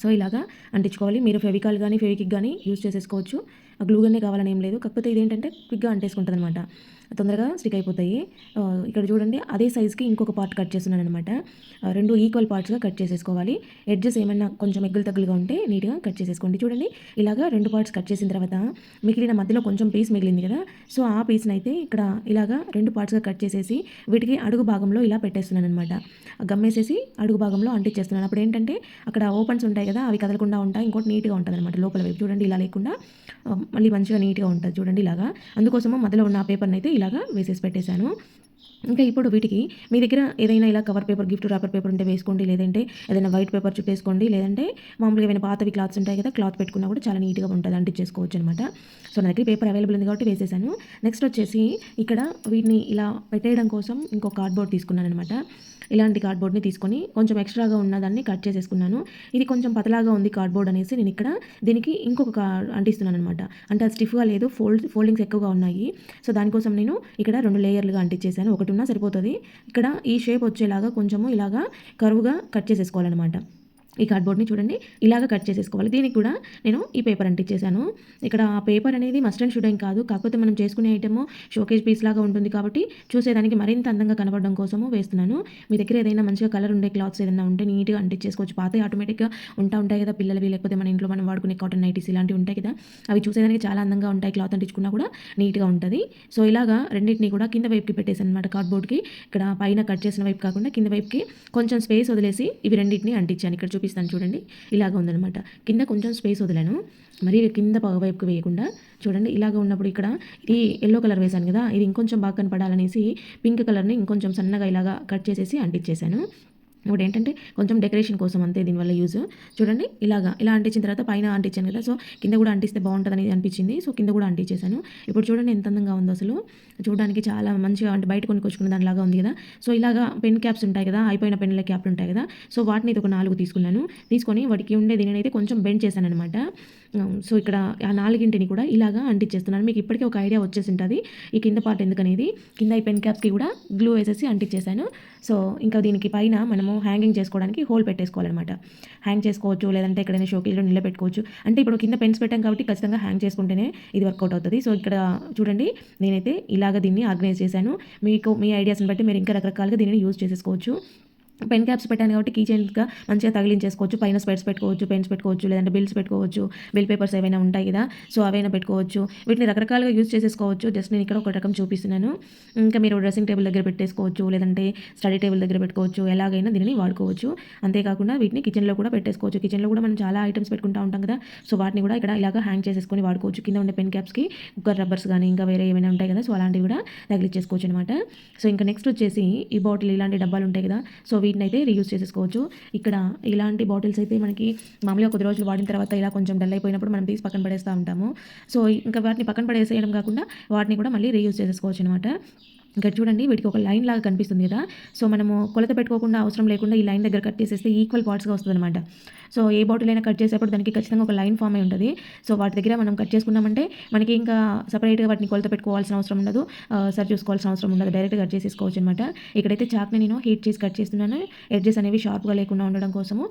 సో ఇలాగా అంటించుకోవాలి మీరు ఫెవికాల్ కానీ ఫెవికిక్ కానీ యూజ్ చేసేసుకోవచ్చు. గ్లూగానే కావాలని ఏం లేదు కాకపోతే ఇదేంటంటే క్విక్గా అంటేసుకుంటుంది అనమాట తొందరగా స్టిక్ అయిపోతాయి ఇక్కడ చూడండి అదే సైజ్కి ఇంకొక పార్ట్ కట్ చేస్తున్నాను అనమాట రెండు ఈక్వల్ పార్ట్స్గా కట్ చేసేసుకోవాలి. ఎడ్జెస్ ఏమైనా కొంచెం ఎగ్గులు తగ్గులుగా ఉంటే నీట్గా కట్ చేసేసుకోండి. చూడండి ఇలాగా రెండు పార్ట్స్ కట్ చేసిన తర్వాత మిగిలిన మధ్యలో కొంచెం పీస్ మిగిలింది కదా సో ఆ పీస్ని అయితే ఇక్కడ ఇలాగా రెండు పార్ట్స్గా కట్ చేసేసి వీటికి అడుగు భాగంలో ఇలా పెట్టేస్తున్నాను అనమాట గమ్మేసేసి అడుగు భాగంలో అంటించేస్తున్నాను అప్పుడు ఏంటంటే అక్కడ ఓపెన్స్ ఉంటాయి కదా అవి కదలకుండా ఉంటాయి ఇంకోటి నీట్గా ఉంటుంది అనమాట లోపల వైపు. చూడండి ఇలా లేకుండా మళ్ళీ మంచిగా నీట్గా ఉంటుంది. చూడండి ఇలాగా. అందుకోసము మధ్యలో ఉన్న ఆ పేపర్ని అయితే ఇలాగా వేసేసి పెట్టేశాను. ఇంకా ఇప్పుడు వీటికి మీ దగ్గర ఏదైనా ఇలా cover paper gift wrapper paper ఉంటే వేసుకోండి లేదంటే ఏదైనా వైట్ పేపర్ చుట్టేసుకోండి లేదంటే మామూలుగా ఏమైనా పాతవి క్లాత్స్ ఉంటాయి కదా క్లాత్ పెట్టుకున్నా కూడా చాలా నీట్గా ఉంటుంది అంటించేసుకోవచ్చు అనమాట. సో నా దగ్గర పేపర్ అవైలబుల్ ఉంది కాబట్టి వేసేసాను. నెక్స్ట్ వచ్చేసి ఇక్కడ వీటిని ఇలా పెట్టేయడం కోసం ఇంకో కార్డ్బోర్డ్ తీసుకున్నాను అనమాట. ఇలాంటి కార్డ్బోర్డ్ని తీసుకొని కొంచెం ఎక్స్ట్రాగా ఉన్న దాన్ని కట్ చేసేసుకున్నాను. ఇది కొంచెం పతలాగా ఉంది కార్డ్బోర్డ్ అనేసి నేను ఇక్కడ దీనికి ఇంకొక అంటిస్తున్నాను అనమాట. అంటే అది స్టిఫ్గా లేదు ఫోల్డ్ ఫోల్డింగ్స్ ఎక్కువగా ఉన్నాయి. సో దానికోసం నేను ఇక్కడ రెండు లేయర్లుగా అంటించేసాను. ఒకటి ఉన్నా సరిపోతుంది. ఇక్కడ ఈ షేప్ వచ్చేలాగా కొంచెము ఇలాగా కరువుగా కట్ చేసేసుకోవాలన్నమాట. ఈ కార్డ్బోర్డ్ని చూడండి. ఇలాగ కట్ చేసేసుకోవాలి. దీనికి కూడా నేను ఈ పేపర్ అంటించేసాను ఇక్కడ ఆ పేపర్ అనేది మస్ట్ అండ్ షుడ్ ఏం కాదు. కాకపోతే మనం చేసుకునే ఐటమ్ షోకేజ్ పీస్ లాగా ఉంటుంది కాబట్టి చూసేదానికి మరింత అందంగా కనబడడం కోసము వేస్తున్నాను. మీ దగ్గర ఏదైనా మంచిగా కలర్ ఉండే క్లాత్స్ ఏదైనా ఉంటే నీట్గా అంటించేసుకోవచ్చు. పాత ఆటోమేటిక్గా ఉంటా ఉంటాయి కదా పిల్లలవి. లేకపోతే మన ఇంట్లో మనం వాడుకునే కాటన్ నైటీస్ ఇలాంటివి ఉంటాయి కదా. అవి చూసేదానికి చాలా అందంగా ఉంటాయి. క్లాత్ అంటించుకున్నా కూడా నీట్గా ఉంటుంది. సో ఇలాగా రెండింటిని కూడా కింద వైపుకి పెట్టేసాను అనమాట కార్డ్బోర్డ్కి ఇక్కడ పైన కట్ చేసిన వైపు కాకుండా కింద వైపుకి కొంచెం స్పేస్ వదిలేసి ఇవి రెండింటిని అంటించాను. ఇక్కడ చూపిస్తాను చూడండి. ఇలాగ ఉందన్నమాట. కింద కొంచెం స్పేస్ వదిలాను. మరి కింద వైపుకి వేయకుండా చూడండి. ఇలాగ ఉన్నప్పుడు ఇక్కడ ఇది ఎల్లో కలర్ వేశాను కదా. ఇది ఇంకొంచెం బాగా కనపడాలనేసి పింక్ కలర్ని ఇంకొంచెం సన్నగా ఇలాగా కట్ చేసేసి అంటించేశాను. ఇప్పుడు ఏంటంటే కొంచెం డెకరేషన్ కోసం అంతే దీనివల్ల యూజ్. చూడండి ఇలాగా ఇలా అంటించిన తర్వాత పైన అంటించాను కదా సో కింద కూడా అంటిస్తే బాగుంటుందని అనిపించింది. సో కింద కూడా అంటించేసాను ఇప్పుడు చూడండి ఎంత అందంగా ఉందో అసలు. చూడడానికి చాలా మంచిగా అంటే బయట కొనుక్కొచ్చుకున్న దానిలాగా ఉంది కదా. సో ఇలాగా పెన్ క్యాప్స్ ఉంటాయి కదా అయిపోయిన పెన్నుల క్యాప్లు ఉంటాయి కదా. సో వాటిని ఇది ఒక నాలుగు తీసుకున్నాను. తీసుకొని వాటికి ఉండే దీనిని అయితే కొంచెం బెండ్ చేశాను అనమాట Um, సో ఇక్కడ ఆ నాలుగింటిని కూడా ఇలాగా అంటించేస్తున్నాను మీకు ఇప్పటికే ఒక ఐడియా వచ్చేసి ఉంటుంది ఈ కింద పార్ట్ ఎందుకనేది? కింద ఈ పెన్ క్యాప్స్కి కూడా గ్లూ వేసేసి అంటించేసాను సో ఇంకా దీనికి పైన మనము హ్యాంగింగ్ చేసుకోవడానికి హోల్ పెట్టేసుకోవాలన్నమాట. హ్యాంగ్ చేసుకోవచ్చు లేదంటే ఎక్కడైనా షోకేజ్లో నిలబెట్టుకోవచ్చు. అంటే ఇప్పుడు కింద పెన్స్ పెట్టాం కాబట్టి ఖచ్చితంగా హ్యాంగ్ చేసుకుంటేనే ఇది వర్కౌట్ అవుతుంది. సో ఇక్కడ చూడండి నేనైతే ఇలాగ దీన్ని ఆర్గనైజ్ చేశాను. మీకు మీ ఐడియాస్ని బట్టి మీరు ఇంకా రకరకాలుగా దీనిని యూజ్ చేసేసుకోవచ్చు. పెన్ క్యాప్స్ పెట్టాను కాబట్టి కీ చైన్గా మంచిగా తగిలించేసుకోవచ్చు. పైన స్పెట్స్ పెట్టుకోవచ్చు పెన్స్ పెట్టుకోవచ్చు లేదంటే బిల్స్ పెట్టుకోవచ్చు బిల్ పేపర్స్ ఏవైనా ఉంటాయి కదా సో అవైనా పెట్టుకోవచ్చు. వీటిని రకరకాలుగా యూజ్ చేసేసుకోవచ్చు. జస్ట్ నేను ఇక్కడ ఒక రకం చూపిస్తున్నాను. ఇంకా మీరు డ్రెస్సింగ్ టేబుల్ దగ్గర పెట్టేసుకోవచ్చు లేదంటే స్టడీ టేబుల్ దగ్గర పెట్టుకోవచ్చు ఎలాగైనా దీనిని వాడుకోవచ్చు. అంతేకాకుండా వీటిని కిచెన్లో కూడా పెట్టేసుకోవచ్చు. కిచెన్లో కూడా మనం చాలా ఐటమ్స్ పెట్టుకుంటూ ఉంటాం కదా సో వాటిని కూడా ఇక్కడ ఇలాగ హ్యాంగ్ చేసేసుకొని వాడుకోవచ్చు. కింద ఉండే పెన్ క్యాప్స్కి కుక్కర్ రబ్బర్స్ కానీ ఇంకా వేరే ఏమైనా ఉంటాయి కదా సో అలాంటివి కూడా తగిలించేసుకోవచ్చు అనమాట సో ఇంకా నెక్స్ట్ వచ్చేసి ఈ బాటిల్ ఇలాంటి డబ్బాలు ఉంటాయి కదా సో వీటిని అయితే రీయూజ్ చేసేసుకోవచ్చు. ఇక్కడ ఇలాంటి బాటిల్స్ అయితే మనకి మామూలుగా కొద్ది రోజులు వాడిన తర్వాత ఇలా కొంచెం డల్ అయిపోయినప్పుడు మనం తీసి పక్కన పడేస్తూ ఉంటాము. సో ఇంకా వాటిని పక్కన పడేసేయడం కాకుండా వాటిని కూడా మళ్ళీ రీయూజ్ చేసేసుకోవచ్చు అనమాట ఇక్కడ చూడండి వీటికి ఒక లైన్ లాగా కనిపిస్తుంది కదా. సో మనము కొలత పెట్టుకోకుండా అవసరం లేకుండా ఈ లైన్ దగ్గర కట్ చేసేస్తే ఈక్వల్ పార్ట్స్గా వస్తుంది అనమాట సో ఏ బాటిల్ అయినా కట్ చేసేప్పుడు దానికి ఖచ్చితంగా ఒక లైన్ ఫామ్ అయి ఉంటుంది. సో వాటి దగ్గర మనం కట్ చేసుకున్నామంటే మనకి ఇంకా సపరేట్గా వాటిని కొలత పెట్టుకోవాల్సిన అవసరం ఉండదు. సరి చూసుకోవాల్సిన అవసరం ఉండదు. డైరెక్ట్ కట్ చేసేసుకోవచ్చు అనమాట ఇక్కడైతే చాక్ని నేను హీట్ చేసి కట్ చేస్తున్నాను. ఎడ్జెస్ అనేవి షార్ప్గా లేకుండా ఉండడం కోసము.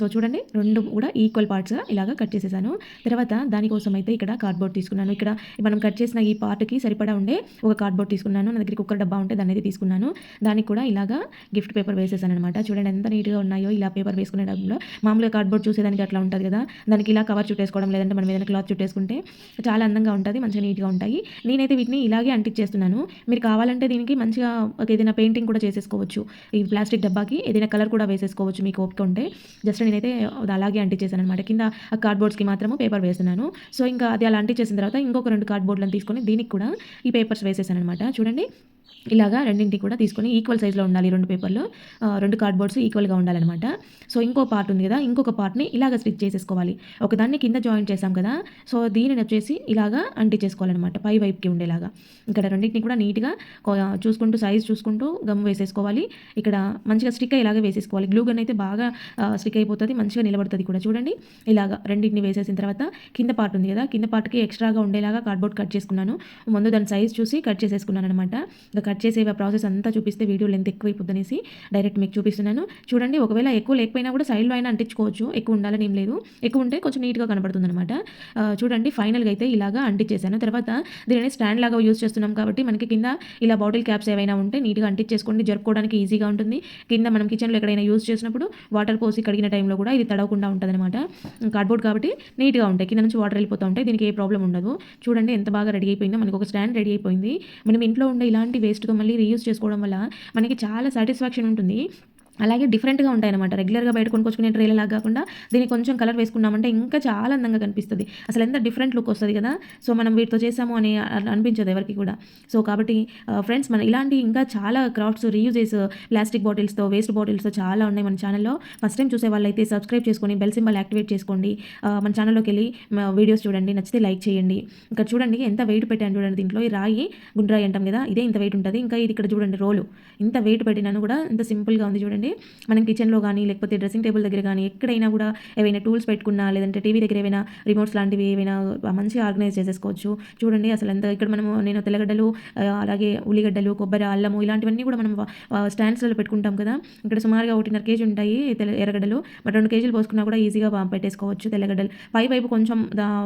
సో చూడండి రెండు కూడా ఈక్వల్ పార్ట్స్గా ఇలాగా కట్ చేసేసాను. తర్వాత దానికోసం అయితే ఇక్కడ కార్డ్బోర్డ్ తీసుకున్నాను. ఇక్కడ మనం కట్ చేసిన ఈ పార్ట్కి సరిపడా ఉండే ఒక కార్డ్బోర్డ్ తీసుకున్నాను. నా దగ్గర కుక్కర్ డబ్బా ఉంటే దాన్ని అయితే తీసుకున్నాను. దానికి కూడా ఇలాగా గిఫ్ట్ పేపర్ వేసేసాను అనమాట చూడండి ఎంత నీట్గా ఉన్నాయో ఇలా పేపర్ వేసుకునే డబ్బులో మామూలుగా కార్డ్బోర్డ్ చూసేదానికి అట్లా ఉంటుంది కదా. దానికి ఇలా కవర్ చుట్టేసుకోవడం లేదంటే మనం ఏదైనా క్లాత్ చుట్టేసుకుంటే చాలా అందంగా ఉంటుంది మంచిగా నీట్గా ఉంటాయి. నేనైతే వీటిని ఇలాగే అంటించేస్తున్నాను. మీరు కావాలంటే దీనికి మంచిగా ఒక ఏదైనా పెయింటింగ్ కూడా చేసేసుకోవచ్చు. ఈ ప్లాస్టిక్ డబ్బాకి ఏదైనా కలర్ కూడా వేసేసుకోవచ్చు మీకు ఓపిక ఉంటే. జస్ట్ నేనైతే అలాగే అంటించేసాను అనమాట కింద ఆ కార్డ్బోర్డ్స్కి మాత్రము పేపర్ వేస్తున్నాను. సో ఇంకా అది అలా అంటించేసిన తర్వాత ఇంకొక రెండు కార్డ్బోర్డ్లను తీసుకొని దీనికి కూడా ఈ పేపర్స్ వేసేసాను అనమాట చూడండి. ఇలాగా రెండింటి కూడా తీసుకొని ఈక్వల్ సైజ్లో ఉండాలి రెండు పేపర్లు. రెండు కార్డ్బోర్డ్స్ ఈక్వల్గా ఉండాలన్నమాట. సో ఇంకో పార్ట్ ఉంది కదా ఇంకొక పార్ట్ని ఇలాగ స్టిచ్ చేసేసుకోవాలి. ఒకదాన్ని కింద జాయిన్ చేసాం కదా సో దీనిని వచ్చేసి ఇలాగా అంటించేసుకోవాలన్నమాట పై వైపుకి ఉండేలాగా. ఇక్కడ రెండింటిని కూడా నీట్గా చూసుకుంటూ సైజ్ చూసుకుంటూ గమ్ వేసేసుకోవాలి. ఇక్కడ మంచిగా స్టిక్ ఇలాగే వేసేసుకోవాలి. గ్లూ గన్ అయితే బాగా స్టిక్ అయిపోతుంది మంచిగా నిలబడుతుంది కూడా చూడండి. ఇలాగా రెండింటిని వేసేసిన తర్వాత కింద పార్ట్ ఉంది కదా కింద పార్ట్కి ఎక్స్ట్రాగా ఉండేలాగా కార్డ్బోర్డ్ కట్ చేసుకున్నాను. ముందు దాని సైజ్ చూసి కట్ చేసేసుకున్నాను అనమాట ఇంకా కట్ చేసే ప్రాసెస్ అంతా చూపిస్తే వీడియో లెంత్ ఎక్కువ అనేసి డైరెక్ట్ మీకు చూపిస్తున్నాను. చూడండి ఒకవేళ ఎక్కువ లేకపోయినా కూడా సైడ్లో అయినా అంటించుకోవచ్చు. ఎక్కువ ఉండాలని ఏం లేదు. ఎక్కువ ఉంటే కొంచెం నీట్గా కనబడుతుంది అనమాట చూడండి ఫైనల్గా అయితే ఇలాగా అంటించేసాను తర్వాత దీనిని స్టాండ్ లాగా యూజ్ చేస్తున్నాం కాబట్టి మనకి కింద ఇలా బాటిల్ క్యాప్స్ ఏవైనా ఉంటే నీట్గా అంటించేసుకోండి. జరుపుకోవడానికి ఈజీగా ఉంటుంది. కింద మనం కిచెన్లో ఎక్కడైనా యూజ్ చేసినప్పుడు వాటర్ పోసి కడిగిన టైంలో కూడా ఇది తడవకుండా ఉంటుంది అనమాట కార్డ్బోర్డ్ కాబట్టి నీట్గా ఉంటాయి. కింద నుంచి వాటర్ వెళ్ళిపోతూ ఉంటాయి. దీనికి ఏ ప్రాబ్లం ఉండదు. చూడండి ఎంత బాగా రెడీ అయిపోయిందో. మనకు ఒక స్టాండ్ రెడీ అయిపోయింది. మనం ఇంట్లో ఉండే ఇలాంటి వేస్ట్ వేస్ట్తో మళ్ళీ రీయూజ్ చేసుకోవడం వల్ల మనకి చాలా సాటిస్ఫాక్షన్ ఉంటుంది. అలాగే డిఫరెంట్గా ఉంటాయి అనమాట రెగ్యులర్గా బయట కొనుక్కొచ్చుకునే ట్రైల లాగా కాకుండా దీనికి కొంచెం కలర్ వేసుకున్నామంటే ఇంకా చాలా అందంగా కనిపిస్తుంది. అసలు ఎంత డిఫరెంట్ లుక్ వస్తుంది కదా. సో మనం వీటితో చేసాము అని అనిపించదు ఎవరికి కూడా. సో కాబట్టి ఫ్రెండ్స్ మన ఇలాంటి ఇంకా చాలా క్రాఫ్ట్స్ రీయూజెస్ ప్లాస్టిక్ బాటిల్స్తో వేస్ట్ బాటిల్స్తో చాలా ఉన్నాయి మన ఛానల్లో ఫస్ట్ టైం చూసే వాళ్ళైతే సబ్స్క్రైబ్ చేసుకొని బెల్ సింబల్ యాక్టివేట్ చేసుకోండి. మన ఛానల్లోకి వెళ్ళి వీడియోస్ చూడండి. నచ్చితే లైక్ చేయండి. ఇక్కడ చూడండి ఎంత వెయిట్ పెట్టాను చూడండి దీంట్లో. ఈ రాయి గుండ్రాయి అంటాం కదా ఇదే ఇంత వెయిట్ ఉంటుంది. ఇంకా ఇది ఇక్కడ చూడండి రోలు. ఇంత వెయిట్ పెట్టినాను కూడా ఇంత సింపుల్గా ఉంది చూడండి. మనం కిచెన్లో కానీ లేకపోతే డ్రెస్సింగ్ టేబుల్ దగ్గర కానీ ఎక్కడైనా కూడా ఏవైనా టూల్స్ పెట్టుకున్నా లేదంటే టీవీ దగ్గర ఏవైనా రిమోట్స్ లాంటివి ఏవైనా మంచిగా ఆర్గనైజ్ చేసేసుకోవచ్చు. చూడండి అసలు ఎంత ఇక్కడ మనము నేను తెల్లగడ్డలు అలాగే ఉల్లిగడ్డలు కొబ్బరి అల్లము ఇలాంటివన్నీ కూడా మనం స్టాండ్స్లలో పెట్టుకుంటాం కదా. ఇక్కడ సుమారుగా ఒకటిన్నర కేజీ ఉంటాయి తెల్ల ఎర్రగడ్డలు. బట్ రెండు కేజీలు పోసుకున్నా కూడా ఈజీగా పెట్టేసుకోవచ్చు తెల్లగడ్డలు. పై వైపు కొంచెం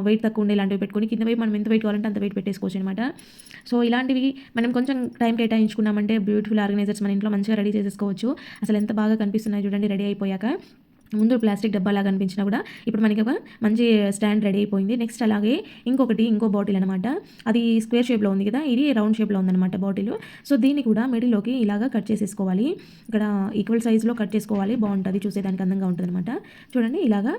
వెయిట్ తక్కువ ఉండే ఇలాంటివి పెట్టుకొని కింద వైపు మనం ఎంత వెయిట్ కావాలంటే అంత వెయిట్ పెట్టేసుకోవచ్చు అనమాట సో ఇలాంటివి మనం కొంచెం టైం కేటాయించుకున్నామంటే బ్యూటిఫుల్ ఆర్గనైజర్స్ మన ఇంట్లో మంచిగా రెడీ చేసేసుకోవచ్చు. అసలు ఎంత బాగా కనిపిస్తున్నాయి చూడండి రెడీ అయిపోయాక. ముందు ప్లాస్టిక్ డబ్బాలా కనిపించినా కూడా ఇప్పుడు మనకి ఒక మంచి స్టాండ్ రెడీ అయిపోయింది. నెక్స్ట్ అలాగే ఇంకొకటి ఇంకో బాటిల్ అనమాట అది స్క్వేర్ షేప్లో ఉంది కదా ఇది రౌండ్ షేప్లో ఉందన్నమాట బాటిల్. సో దీన్ని కూడా మిడిల్లోకి ఇలాగా కట్ చేసేసుకోవాలి. ఇక్కడ ఈక్వల్ సైజులో కట్ చేసుకోవాలి బాగుంటుంది చూసేదానికి అందంగా ఉంటుంది అనమాట చూడండి ఇలాగా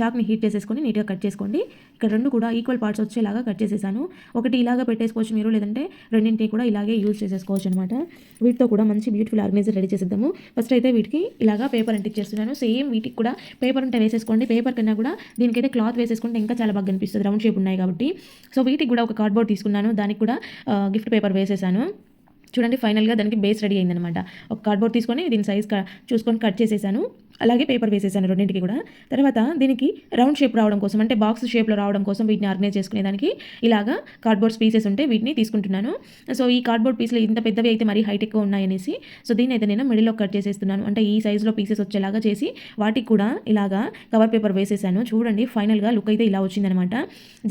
చాక్ని హీట్ చేసేసుకొని నీట్గా కట్ చేసుకోండి. ఇక్కడ రెండు కూడా ఈక్వల్ పార్ట్స్ వచ్చేలాగా కట్ చేసేసాను. ఒకటి ఇలాగా పెట్టేసుకోవచ్చు మీరు లేదంటే రెండింటిని కూడా ఇలాగే యూజ్ చేసేసుకోవచ్చు అనమాట వీటితో కూడా మంచి బ్యూటిఫుల్ ఆర్గనైజర్ రెడీ చేసేద్దాము. ఫస్ట్ అయితే వీటికి ఇలాగా పేపర్ అంటించేస్తున్నాను. సేమ్ వీటికి కూడా పేపర్ ఉంటే వేసేసుకోండి. పేపర్ కన్నా కూడా దీనికైతే క్లాత్ వేసేసుకుంటే ఇంకా చాలా బాగా కనిపిస్తుంది రౌండ్ షేప్ ఉన్నాయి కాబట్టి. సో వీటికి కూడా ఒక కార్డ్బోర్డ్ తీసుకున్నాను. దానికి కూడా గిఫ్ట్ పేపర్ వేసేసాను. చూడండి ఫైనల్గా దానికి బేస్ రెడీ అయిందనమాట ఒక కార్డ్బోర్డ్ తీసుకొని దీని సైజ్ చూసుకొని కట్ చేసేసాను. అలాగే పేపర్ వేసేసాను రెండింటికి కూడా. తర్వాత దీనికి రౌండ్ షేప్ రావడం కోసం అంటే బాక్స్ షేప్లో రావడం కోసం వీటిని ఆర్గనైజ్ చేసుకునేదానికి ఇలాగా కార్డ్బోర్డ్ పీసెస్ ఉంటే వీటిని తీసుకుంటున్నాను. సో ఈ కార్డ్బోర్డ్ పీసులు ఇంత పెద్దవి అయితే మరీ హైట్ ఉన్నాయనేసి సో దీన్ని అయితే నేను మిడిల్లో కట్ చేసేస్తున్నాను. అంటే ఈ సైజులో పీసెస్ వచ్చేలాగా చేసి వాటికి కూడా ఇలాగా కవర్ పేపర్ వేసేసాను. చూడండి ఫైనల్గా లుక్ అయితే ఇలా వచ్చిందనమాట.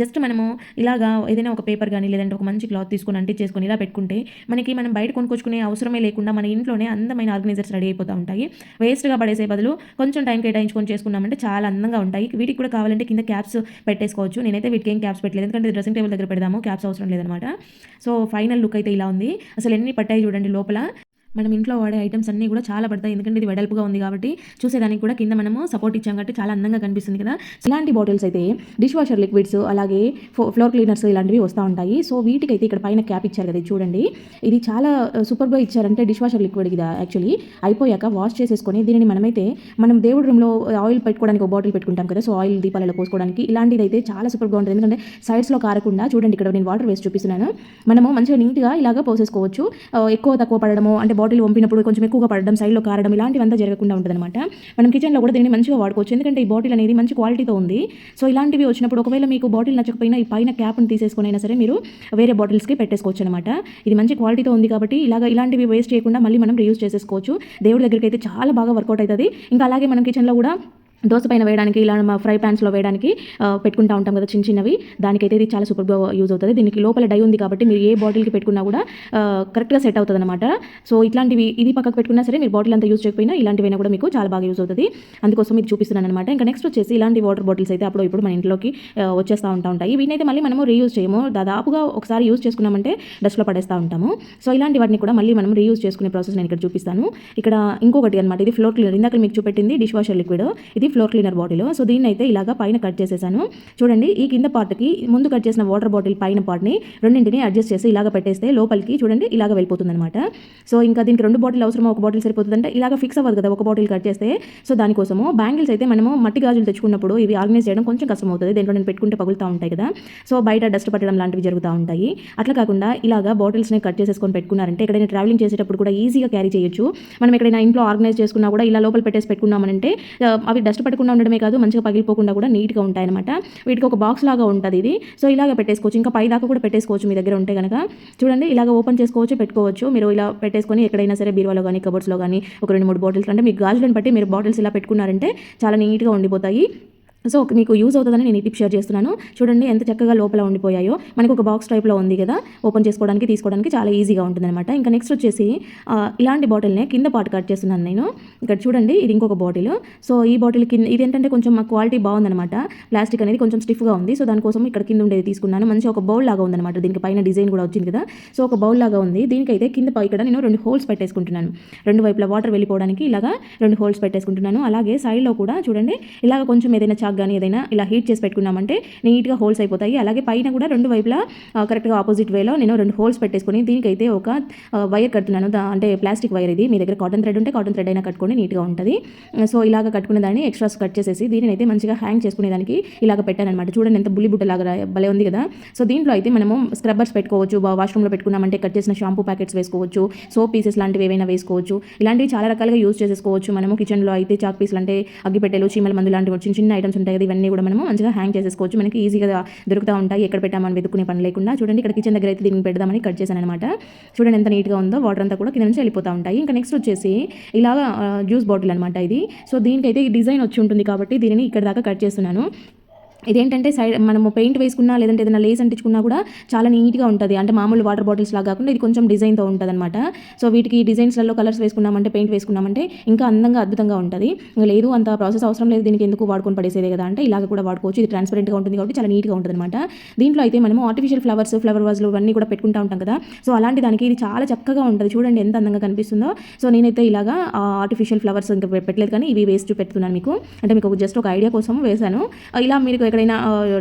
జస్ట్ మనము ఇలాగా ఏదైనా ఒక పేపర్ కానీ లేదంటే ఒక మంచి క్లాత్ తీసుకొని అంటించేసుకొని ఇలా పెట్టుకుంటే మనకి మనం బయట కొనుక్కొచ్చుకునే అవసరమే లేకుండా మన ఇంట్లోనే అందమైన ఆర్గనైజర్స్ రెడీ అయిపోతూ ఉంటాయి. వేస్ట్గా పడేసే బదులు కొంచెం టైం కేటాయించుకొని చేసుకున్నామంటే చాలా అందంగా ఉంటాయి. వీటికి కూడా కావాలంటే కింద క్యాప్స్ పెట్టేసుకోవచ్చు. నేనైతే వీటికి ఏం క్యాప్స్ పెట్టలేదు. ఎందుకంటే డ్రెస్సింగ్ టేబుల్ దగ్గర పెడదాము. క్యాప్స్ అవసరం లేదనమాట. సో ఫైనల్ లుక్ అయితే ఇలా ఉంది. అసలు ఎన్ని పట్టాయి చూడండి లోపల. మనం ఇంట్లో వాడే ఐటమ్స్ అన్నీ కూడా చాలా పడతాయి. ఎందుకంటే ఇది వెడల్పుగా ఉంది కాబట్టి చూసేదానికి కూడా కింద మనము సపోర్ట్ ఇచ్చాం కాబట్టి చాలా అందంగా కనిపిస్తుంది కదా. ఇలాంటి బాటిల్స్ అయితే డిష్ వాషర్ లిక్విడ్స్ అలాగే ఫ్లోర్ క్లీనర్స్ ఇలాంటివి వస్తూ ఉంటాయి. సో వీటికైతే ఇక్కడ పైన క్యాప్ ఇచ్చారు కదా చూడండి. ఇది చాలా uh, సూపర్గా ఇచ్చారంటే డిష్ వాషర్ లిక్విడ్ ఇది యాక్చువల్లీ అయిపోయాక వాష్ చేసేసుకొని దీనిని మనమైతే మనం దేవుడి రూమ్లో ఆయిల్ uh, పెట్టుకోవడానికి ఒక బాటిల్ పెట్టుకుంటాం కదా. సో ఆయిల్ దీపాలలో పోసుకోవడానికి ఇలాంటిది అయితే చాలా సూపర్గా ఉంటుంది. ఎందుకంటే సైడ్స్లో కారకుండా చూడండి ఇక్కడ నేను వాటర్ వేసి చూపిస్తున్నాను. మనము మంచిగా నీట్గా ఇలాగ పోసేసుకోవచ్చు. Uh, ఎక్కువ తక్కువ పడడము అంటే బాటిల్ వంపినప్పుడు కొంచెం ఎక్కువగా పడడం సైడ్లో కారడం ఇలాంటివంతా జరగకుండా ఉంటుందన్నమాట. మనం కిచెన్లో కూడా దీన్ని మంచిగా వాడుకోవచ్చు. ఎందుకంటే ఈ బాటిల్ అనేది మంచి క్వాలిటీతో ఉంది. సో ఇలాంటివి వచ్చినప్పుడు ఒకవేళ మీకు బాటిల్ నచ్చకపోయినా ఈ పైన క్యాప్ని తీసేసుకొని అయినా సరే మీరు వేరే బాటిల్స్కి పెట్టేసుకోవచ్చు అనమాట ఇది మంచి క్వాలిటీతో ఉంది కాబట్టి ఇలాగ ఇలాంటివి వేస్ట్ చేయకుండా మళ్ళీ మనం రీయూజ్ చేసేసుకోవచ్చు. దేవుడి దగ్గరికి అయితే చాలా బాగా వర్కౌట్ అవుతుంది. ఇంకా అలాగే మనం కిచెన్లో కూడా దోశ పైన వేయడానికి ఇలా మా ఫ్రై ప్యాన్స్లో వేయడానికి పెట్టుకుంటా ఉంటాం కదా చిన్న చిన్నవి. దానికైతే ఇది చాలా సూపర్గా యూజ్ అవుతుంది. దీనికి లోపల డై ఉంది కాబట్టి మీరు ఏ బాటిల్కి పెట్టుకున్నా కూడా కరెక్ట్గా సెట్ అవుతుంది అనమాట సో ఇట్లాంటివి ఇది పక్కకు పెట్టుకున్నా సరే మీరు బాటిల్ అంతా యూజ్ చేయకపోయినా ఇలాంటివైనా కూడా మీకు చాలా బాగా యూజ్ అవుతుంది. అందుకోసం ఇది చూపిస్తున్నాను అనమాట ఇంకా నెక్స్ట్ వచ్చేసి ఇలాంటి వాటర్ బాటిల్స్ అయితే అప్పుడు ఇప్పుడు మన ఇంట్లోకి వచ్చేస్తూ ఉంటా ఉంటాయి. వీటినైతే మళ్ళీ మనము రీయూజ్ చేయము. దాదాపుగా ఒకసారి యూజ్ చేసుకున్నామంటే డస్ట్లో పడేస్తూ ఉంటాము. సో ఇలాంటి వాటిని కూడా మళ్ళీ మనం రీయూజ్ చేసుకునే ప్రాసెస్ నేను ఇక్కడ చూపిస్తాను. ఇక్కడ ఇంకొకటి అనమాట ఇది ఫ్లోర్ క్లీనర్. ఇందాక మీకు చూపెట్టింది డిష్ వాషర్ లిక్విడ్. ఇది ఫ్లోర్ క్లీనర్ బాటిల్ సో దీన్ని అయితే ఇలాగ పైన కట్ చేసేసాను. చూడండి ఈ కింద పార్ట్కి ముందు కట్ చేసిన వాటర్ బాటిల్ పైన పార్ట్ని రెండింటిని అడ్జస్ట్ చేసి ఇలాగ పెట్టేస్తే లోపలికి చూడండి ఇలాగ వెళ్ళిపోతుంది అనమాట సో ఇంకా దీనికి రెండు బాటిల్ అవసరం ఒక బాటిల్ సరిపోతుందంటే ఇలాగ ఫిక్స్ అవ్వదు కదా ఒక బాటిల్ కట్ చేస్తే. సో దానికోసము బ్యాంగిల్స్ అయితే మనము మట్టి గాజులు తెచ్చుకున్నప్పుడు ఇవి ఆర్గనైజ్ చేయడం కొంచెం కష్టం అవుతుంది దీంట్లో నేను పెట్టుకుంటే పగులుతూ ఉంటాయి కదా. సో బయట డస్ట్ పట్టడం లాంటివి జరుగుతూ ఉంటాయి. అట్లా కాకుండా ఇలాగా బాటిల్స్ని కట్ చేసేసుకొని పెట్టుకున్నారంటే ఎక్కడైనా ట్రావెలింగ్ చేసేటప్పుడు కూడా ఈజీగా క్యారీ చేయొచ్చు. మనం ఎక్కడైనా ఇంట్లో ఆర్గనైజ్ చేసుకున్నా కూడా ఇలా లోపల పెట్టేసి పెట్టుకున్నామంటే అవి డస్ట్ పట్టకుండా ఉండడమే కాదు మంచిగా పగిలిపోకుండా కూడా నీట్గా ఉంటాయన్నమాట. వీటికి ఒక బాక్స్ లాగా ఉంటుంది ఇది. సో ఇలాగ పెట్టేసుకోవచ్చు. ఇంకా పై దాకా కూడా పెట్టేసుకోవచ్చు మీ దగ్గర ఉంటే కనుక చూడండి ఇలాగ ఓపెన్ చేసుకోవచ్చు పెట్టుకోవచ్చు. మీరు ఇలా పెట్టేసుకొని ఎక్కడైనా సరే బీరువాలో కానీ కబోర్డ్స్లో కానీ ఒక రెండు మూడు బాటిల్స్ అంటే మీకు గాజులను బట్టి మీరు బాటిల్స్ ఇలా పెట్టుకున్నారంటే చాలా నీట్గా ఉండిపోతాయి. సో మీకు యూజ్ అవుతుందని నేను ఈ టిప్ షేర్ చేస్తున్నాను. చూడండి ఎంత చక్కగా లోపల ఉండిపోయాయో. మనకు ఒక బాక్స్ టైప్లో ఉంది కదా. ఓపెన్ చేసుకోవడానికి తీసుకోవడానికి చాలా ఈజీగా ఉంటుందన్నమాట. ఇంకా నెక్స్ట్ వచ్చేసి ఇలాంటి బాటిల్నే కింద పార్ట్ కట్ చేస్తున్నాను నేను. ఇక్కడ చూడండి ఇది ఇంకొక బాటిల్ సో ఈ బాటిల్ కింద ఇది ఏంటంటే కొంచెం క్వాలిటీ బాగుందన్నమాట. ప్లాస్టిక్ అనేది కొంచెం స్టిఫ్గా ఉంది. సో దానికోసం ఇక్కడ కింద ఉండేది తీసుకున్నాను. మంచి ఒక బౌల్ లాగా ఉందన్నమాట. దీనికి పైన డిజైన్ కూడా వచ్చింది కదా. సో ఒక బౌల్ లాగా ఉంది. దీనికైతే కింద ఇక్కడ నేను రెండు హోల్స్ పెట్టేసుకుంటున్నాను. రెండు వైపులా వాటర్ వెళ్ళిపోవడానికి ఇలాగా రెండు హోల్స్ పెట్టేసుకుంటున్నాను. అలాగే సైడ్లో కూడా చూడండి ఇలాగ కొంచెం ఏదైనా చాక్ కానీ ఏదైనా ఇలా హీట్ చేసి పెట్టుకున్నామంటే నీట్గా హోల్స్ అయిపోతాయి. అలాగే పైన కూడా రెండు వైపులా కరెక్ట్గా ఆపోజిట్ వేలో నేను రెండు హోల్స్ పెట్టేసుకొని దీనికైతే ఒక వైర్ కడుతున్నాను. అంటే ప్లాస్టిక్ వైర్ ఇది. మీ దగ్గర కాటన్ థ్రెడ్ ఉంటే కాటన్ థ్రెడ్ అయినా కట్టుకొని నీట్గా ఉంటుంది. సో ఇలాగ కట్టుకునే దాన్ని ఎక్స్ట్రాస్ కట్ చేసేసి దీనిని అయితే మంచిగా హ్యాంగ్ చేసుకునేదానికి ఇలాగ పెట్టానమాట చూడండి ఎంత బుల్లి బుట్టలాగా లాగా భలే ఉంది కదా. సో దీంట్లో అయితే మనము స్క్రబ్బర్స్ పెట్టుకోవచ్చు వాష్రూమ్లో పెట్టుకున్నామంటే కట్ చేసిన షాంపూ ప్యాకెట్స్ వేసుకోవచ్చు సోప్ పీసెస్ లాంటివి ఏవైనా వేసుకోవచ్చు. ఇలాంటివి చాలా రకాలుగా యూజ్ చేసేసుకోవచ్చు మనము. కిచెన్లో అయితే చాక్ పీసులు అంటే అగ్గిపెట్టెలు చీమల మందు లాంటివి చిన్న చిన్న ఐటమ్స్ ఉంటాయి కదా ఇవన్నీ కూడా మనము మంచిగా హ్యాంగ్ చేసేసుకోవచ్చు. మనకి ఈజీగా దొరుకుతూ ఉంటాయి. ఎక్కడ పెట్టామని వెతుక్కునే పని లేకుండా. చూడండి ఇక్కడ కిచెన్ దగ్గర అయితే దీనికి పెడదామని కట్ చేశాను అనమాట చూడండి ఎంత నీట్గా ఉందో. వాటర్ అంతా కూడా కింద నుంచి వెళ్ళిపోతూ ఉంటాయి. ఇంకా నెక్స్ట్ వచ్చేసి ఇలాగా జ్యూస్ బాటిల్ అనమాట ఇది. సో దీనికైతే ఈ డిజైన్ వచ్చి ఉంటుంది కాబట్టి దీనిని ఇక్కడ దాకా కట్ చేస్తున్నాను. ఇదేంటంటే సైడ్ మనము పెయింట్ వేసుకున్నా లేదంటే ఏదైనా లేస్ అంటించుకున్నా కూడా చాలా నీట్గా ఉంటుంది. అంటే మామూలు వాటర్ బాటిల్స్ లాగా కాకుండా ఇది కొంచెం డిజైన్తో ఉంటుంది అనమాట సో వీటికి డిజైన్స్లలో కలర్స్ వేసుకున్నామంటే పెయింట్ వేసుకున్నామంటే ఇంకా అందంగా అద్భుతంగా ఉంటుంది. లేదు అంత ప్రాసెస్ అవసరం లేదు. దీనికి ఎందుకు వాడుకొని పడేసేదే కదా అంటే ఇలాగ కూడా వాడుకోవచ్చు. ఇది ట్రాన్స్పరెంట్గా ఉంటుంది కాబట్టి చాలా నీట్గా ఉంటుంది అనమాట దీంట్లో అయితే మనము ఆర్టిఫిషియల్ ఫ్లవర్స్ ఫ్లవర్ వాజ్లు ఇవన్నీ కూడా పెట్టుకుంటా ఉంటాం కదా. సో అలాంటి దానికి ఇది చాలా చక్కగా ఉంటుంది. చూడండి ఎంత అందంగా కనిపిస్తుందో. సో నేనైతే ఇలాగా ఆర్టిఫిషియల్ ఫ్లవర్స్ ఇంకా పెట్టలేదు కానీ ఇవి వేస్ట్ పెడుతున్నాను మీకు. అంటే మీకు జస్ట్ ఒక ఐడియా కోసం వేశాను. ఇలా మీరు ఎక్కడైనా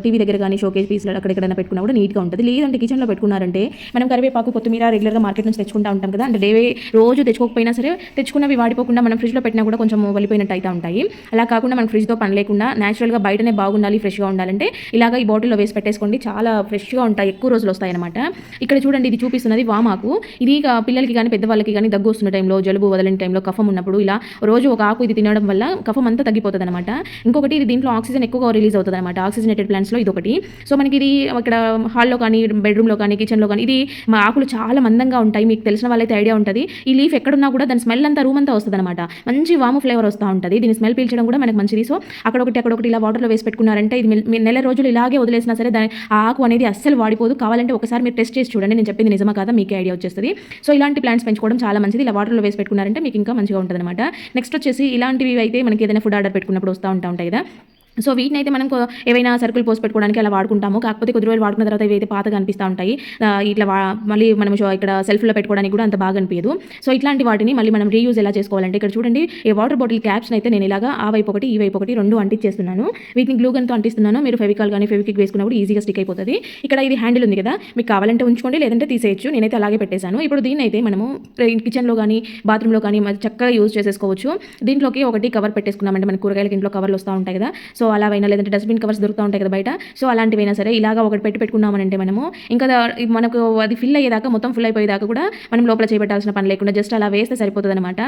టీవీ దగ్గర కానీ షోకేస్ పీస్లో అక్కడెక్కడైనా పెట్టుకున్నా కూడా నీట్గా ఉంటుంది. లేదంటే కిచెన్లో పెట్టుకున్నారంటే మనం కరివేపాకు కొత్తిమీర రెగ్యులర్గా మార్కెట్ నుంచి తెచ్చుకుంటా ఉంటాం కదా. అంటే డే రోజు తెచ్చుకోకపోయినా సరే తెచ్చుకున్నవి వాడిపోకుండా మనం ఫ్రిడ్జ్లో పెట్టినా కూడా కొంచెం వలిపోయినట్టు అయితే ఉంటాయి. అలా కాకుండా మనం ఫ్రిడ్జ్తో పని లేకుండా న్యాచురల్గా బయటనే బాగుండాలి ఫ్రెష్గా ఉండాలంటే ఇలాగ ఈ బాటిల్లో వేసి పెట్టేసుకోండి. చాలా ఫ్రెష్గా ఉంటాయి ఎక్కువ రోజులు వస్తాయి అనమాట ఇక్కడ చూడండి ఇది చూపిస్తున్నది వామాకు. ఇది పిల్లలకి కానీ పెద్దవాళ్ళకి కానీ దగ్గు వస్తున్న టైంలో జలుబు వదలని టైంలో కఫం ఉన్నప్పుడు ఇలా రోజు ఒక ఆకు ఇది తినడం వల్ల కఫం అంతా తగ్గిపోతుంది అనమాట ఇంకొకటి ఇది దీంట్లో ఆక్సిజన్ ఎక్కువగా రిలీజ్ అవుతుంది అనమాట ఆక్సిజనేటెడ్ ప్లాంట్స్లో ఇది ఒకటి సో మనకి ఇది ఇక్కడ హాల్లో కానీ బెడ్రూమ్లో కానీ కిచెన్లో కానీ ఇది మా ఆకులు చాలా మందంగా ఉంటాయి. మీకు తెలిసిన వాళ్ళైతే ఐడియా ఉంటుంది. ఈ లీఫ్ ఎక్కడున్నా కూడా దాని స్మెల్ అంతా రూమ్ అంతా వస్తుంది అనమాట మంచి వాము ఫ్లేవర్ వస్తూ ఉంటుంది. దీని స్మెల్ పీల్చడం కూడా మనకి మంచిది. సో అక్కడ ఒకటి అక్కడ ఒకటి ఇలా వాటర్లో వేసి పెట్టుకున్నారంటే ఇది నెల రోజులు ఇలాగే వదిలేసినా సరే దాని ఆ ఆకు అనేది అస్సలు వాడిపోదు. కావాలంటే ఒకసారి మీరు టెస్ట్ చేసి చూడండి. నేను చెప్పింది నిజమా కాదా? మీకే ఐడియా వచ్చేస్తుంది. సో ఇలాంటి ప్లాంట్స్ పెంచుకోవడం చాలా మంచిది. ఇలా వాటర్లో వేసి పెట్టుకున్నారంటే మీకు ఇంకా మంచిగా ఉంటుంది అనమాట నెక్స్ట్ వచ్చేసి ఇలాంటివి అయితే మనకి ఏదైనా ఫుడ్ ఆర్డర్ పెట్టుకున్నప్పుడు వస్తూ ఉంటా ఉంటాయి కదా? సో వీటిని అయితే మనం ఏవైనా సరుకులు పోసి పెట్టుకోవడానికి అలా వాడుకుంటాము. కాకపోతే కొద్ది రోజులు వాడుకున్న తర్వాత ఇవి అయితే పాతగా అనిపిస్తూ ఉంటాయి ఇట్లా వా- మళ్ళీ మనం ఇక్కడ సెల్ఫ్లో పెట్టుకోవడానికి కూడా అంత బాగా అనిపించదు. సో ఇట్లాంటి వాటిని మళ్ళీ మనం రీయూజ్ ఎలా చేసుకోవాలంటే ఇక్కడ చూడండి ఈ వాటర్ బాటిల్ క్యాప్స్ని అయితే నేను ఇలాగా ఆ వైపు ఒకటి ఈ వైపు ఒకటి రెండు అంటించేస్తున్నాను. వీటిని గ్లూగన్తో అంటిస్తున్నాను. మీరు ఫెవికాల్ కానీ ఫెవికిక్ వేసుకున్నప్పుడు ఈజీగా స్టిక్ అయిపోతుంది. ఇక్కడ ఇది హ్యాండిల్ ఉంది కదా మీకు కావాలంటే ఉంచుకోండి లేదంటే తీసేయచ్చు. నేనైతే అలాగే పెట్టేశాను. ఇప్పుడు దీన్ని అయితే మనము కిచెన్లో కానీ బాత్రూంలో కానీ చక్కగా యూజ్ చేసేసుకోవచ్చు. దీంట్లోకి ఒకటి కవర్ పెట్టేసుకున్నామంటే మన కూరగాయలకి ఇంట్లో కవర్లు వస్తూ ఉంటాయి కదా. సో అలా అయినా లేదంటే డస్ట్బిన్ కవర్స్ దొరుకుతూ ఉంటాయి కదా బయట. సో అలాంటివైనా సరే ఇలాగా ఒకటి పెట్టి పెట్టుకున్నామనంటే మనము ఇంకా మనకు అది ఫిల్ అయ్యేదాకా మొత్తం ఫుల్ అయిపోయేదాకా కూడా మనం లోపల చేపెట్టాల్సిన పని లేకుండా జస్ట్ అలా వేస్తే సరిపోతుంది అనమాట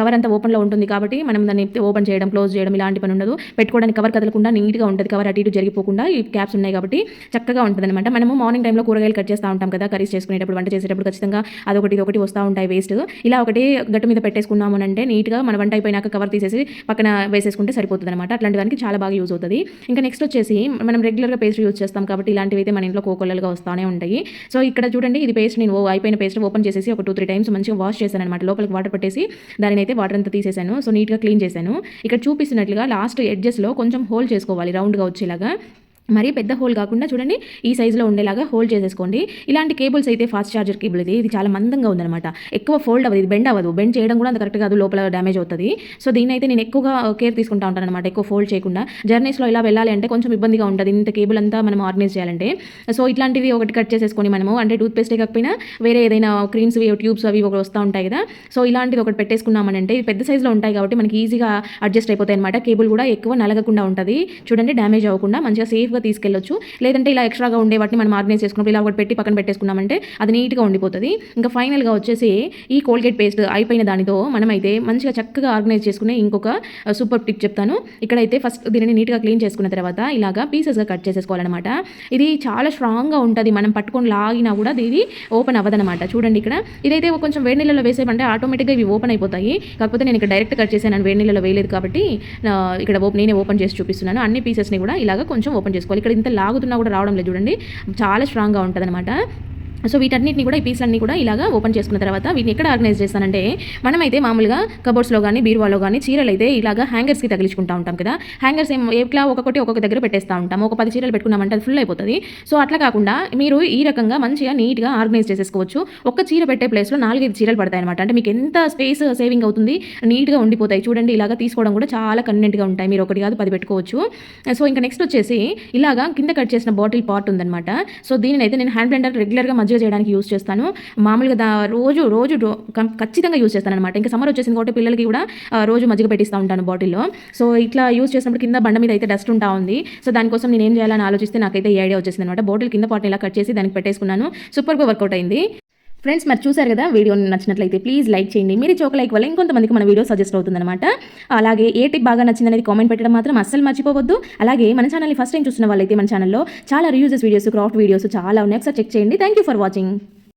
కవర్ అంతా ఓపెన్లో ఉంటుంది కాబట్టి మనం దాన్ని ఓపెన్ చేయడం క్లోజ్ చేయడం ఇలాంటి పని ఉండదు. పెట్టుకోవడానికి కవర్ కదలకుండా నీట్గా ఉంటుంది. కవర్ అటు ఇటు జరిగిపోకుండా ఈ క్యాప్స్ ఉన్నాయి కాబట్టి చక్కగా ఉంటుంది అనమాట మనము మార్నింగ్ టైంలో కూరగాయలు కట్ చేస్తూ ఉంటాం కదా కర్రీస్ చేసుకునేటప్పుడు వంట చేసేటప్పుడు ఖచ్చితంగా అదొకటి ఒకటి వస్తూ ఉంటాయి వేస్ట్. ఇలా ఒకటి గట్టు మీద పెట్టేసుకున్నామనంటే నీట్గా మన వంట అయిపోయినాక కవర్ తీసేసి పక్కన వేసేసుకుంటే సరిపోతుంది అనమాట అట్లాంటి దానికి చాలా బాగా యూజ్ అవుతుంది. ఇంకా నెక్స్ట్ వచ్చేసి మనం రెగ్యులర్గా పేస్ట్ యూజ్ చేస్తాం కాబట్టి ఇలాంటివి అయితే మన ఇంట్లో కోకొల్లలుగా వస్తూనే ఉంటాయి. సో ఇక్కడ చూడండి ఇది పేస్ట్ నేను అయిపోయిన పేస్ట్ ఓపెన్ చేసేసి ఒక టూ త్రీ టైమ్స్ మంచిగా వాష్ చేశాను అనమాట లోపలికి వాటర్ పెట్టేసి దానిని అయితే వాటర్ అంతా తీసేశాను సో నీట్గా క్లీన్ చేశాను. ఇక్కడ చూపిస్తున్నట్లుగా లాస్ట్ ఎడ్జెస్లో కొంచెం హోల్ చేసుకోవాలి. రౌండ్గా వచ్చేలాగా. మరీ పెద్ద హోల్ కాకుండా చూడండి ఈ సైజులో ఉండేలాగా హోల్డ్ చేసేసుకోండి. ఇలాంటి కేబుల్స్ అయితే ఫాస్ట్ చార్జర్ కేబుల్ ఇది. ఇది చాలా మందంగా ఉందన్నమాట. ఎక్కువ ఫోల్డ్ అవ్వదు ఇది బెండ్ అవ్వదు. బెండ్ చేయడం కూడా అంత కరెక్ట్గా అది లోపల డ్యామేజ్ అవుతుంది. సో దీన్ని అయితే నేను ఎక్కువగా కేర్ తీసుకుంటా ఉంటాను అనమాట ఎక్కువ ఫోల్డ్ చేయకుండా. జర్నీస్లో ఇలా వెళ్ళాలి అంటే కొంచెం ఇబ్బందిగా ఉంటుంది. ఇంత కేబుల్ అంతా మనం ఆర్గనైజ్ చేయాలంటే. సో ఇట్లాంటివి ఒకటి కట్ చేసేసుకొని మనము అంటే టూత్ పేస్టే కాకపోయినా వేరే ఏదైనా క్రీమ్స్ ట్యూబ్స్ అవి ఒకటి వస్తూ ఉంటాయి కదా. సో ఇలాంటిది ఒకటి పెట్టేసుకున్నామనంటే పెద్ద సైజులో ఉంటాయి కాబట్టి మనకి ఈజీగా అడ్జస్ట్ అయిపోతాయి అనమాట కేబుల్ కూడా ఎక్కువ నలగకుండా ఉంటుంది. చూడండి డ్యామేజ్ అవ్వకుండా మంచిగా సేఫ్ నీట్గా తీసుకెళ్ళొచ్చు. లేదంటే ఇలా ఎక్స్ట్రాగా ఉండే వాటిని మనం ఆర్గనైజ్ చేసుకున్నప్పుడు ఇలా ఒకటి పెట్టి పక్కన పెట్టేసుకున్నామంటే అది నీట్గా ఉండిపోతుంది. ఇంకా ఫైనల్గా వచ్చేసి ఈ కోల్గేట్ పేస్ట్ అయిపోయిన దానితో మనమైతే మంచిగా చక్కగా ఆర్గనైజ్ చేసుకునే ఇంకొక సూపర్ టిప్ చెప్తాను. ఇక్కడైతే ఫస్ట్ దీనిని నీట్గా క్లీన్ చేసుకున్న తర్వాత ఇలాగా పీసెస్గా కట్ చేసేసుకోవాలన్నమాట. ఇది చాలా స్ట్రాంగ్గా ఉంటుంది. మనం పట్టుకొని లాగినా కూడా ఇది ఓపెన్ అవ్వదనమాట చూడండి ఇక్కడ. ఇదైతే కొంచెం వేడి నీళ్ళలో వేసేమంటే ఆటోమేటిక్గా ఇవి ఓపెన్ అయిపోతాయి. కాకపోతే నేను ఇక్కడ డైరెక్ట్ కట్ చేశాను. వేడి నీళ్ళలో వేయలేదు కాబట్టి ఇక్కడ నేనే ఓపెన్ చేసి చూపిస్తున్నాను. అన్ని పీసెస్ని కూడా ఇలాగ కొంచెం ఓపెన్ చేసుకోవాలి ఇక్కడ ఇంత లాగుతున్నా కూడా రావడం లేదు చూడండి. చాలా స్ట్రాంగ్గా ఉంటుంది సో వీటన్నిటిని కూడా ఈ పీస్లన్నీ కూడా ఇలాగా ఓపెన్ చేసుకున్న తర్వాత వీటిని ఎక్కడ ఆర్గనైజ్ చేస్తానంటే మనమైతే మామూలుగా కబోర్డ్స్లో కానీ బీరువాలో కానీ చీరలు అయితే ఇలాగా హ్యాంగర్స్కి తగిలించుకుంటా ఉంటాం కదా. హ్యాంగర్స్ ఏం ఎట్లా ఒక్కొక్కటి ఒక్కొక్క దగ్గర పెట్టేస్తూ ఉంటాం ఒక పది చీరలు పెట్టుకున్నామంటే అది ఫుల్ అయిపోతుంది. సో అట్లా కాకుండా మీరు ఈ రకంగా మంచిగా నీట్గా ఆర్గనైజ్ చేసేసుకోవచ్చు. ఒక్క చీర పెట్టే ప్లేస్లో నాలుగైదు చీరలు పడతాయి అనమాట అంటే మీకు ఎంత స్పేస్ సేవింగ్ అవుతుంది నీట్గా ఉండిపోతాయి. చూడండి ఇలాగా తీసుకోవడం కూడా చాలా కన్వెంట్గా ఉంటాయి. మీరు ఒకటి కాదు పది పెట్టుకోవచ్చు. సో ఇంకా నెక్స్ట్ వచ్చేసి ఇలాగా కింద కట్ చేసిన బాటిల్ పార్ట్ ఉందన్నమాట. సో దీనినైతే అయితే నేను హ్యాండ్ బ్లెండర్ రెగ్యులర్గా మజ్జిగ చేయడానికి యూస్ చేస్తాను. మామూలుగా దా రోజు రోజు ఖచ్చితంగా యూస్ చేస్తాను అనమాట ఇంకా సమ్మర్ వచ్చేసింది కాబట్టి పిల్లలకి కూడా రోజు మజ్జిగ పెట్టిస్తూ ఉంటాను బాటిల్లో. సో ఇట్లా యూస్ చేసినప్పుడు కింద బండ మీద అయితే డస్ట్ ఉంటా ఉంది. సో దానికోసం నేను ఏం చేయాలని ఆలోచిస్తే నాకైతే ఈ ఐడియా వచ్చేసింది అనమాట బాటిల్ కింద పార్ట్ని ఇలా కట్ చేసి దానికి పెట్టేసుకున్నాను. సూపర్గా వర్కౌట్ అయింది. ఫ్రెండ్స్ మరి చూసారు కదా వీడియో నచ్చినట్లయితే ప్లీజ్ లైక్ చేయండి. మీరు చోక లైక్ వల్ల ఇంకొంతమందికి మన వీడియో సజెస్ట్ అవుతుందన్నమాట. అలాగే ఏ టిప్ బాగా నచ్చింది అనేది కామెంట్ పెట్టడం మాత్రం అస్సలు మర్చిపోవద్దు. అలాగే మన ఛానల్ని ఫస్ట్ టైం చూస్తున్న వాళ్ళైతే మన ఛానల్లో చాలా రియూజెస్ వీడియోస్ క్రాఫ్ట్ వీడియోస్ చాలా ఉన్నాయి. ఒకసారి చెక్ చేయండి. Thank you for watching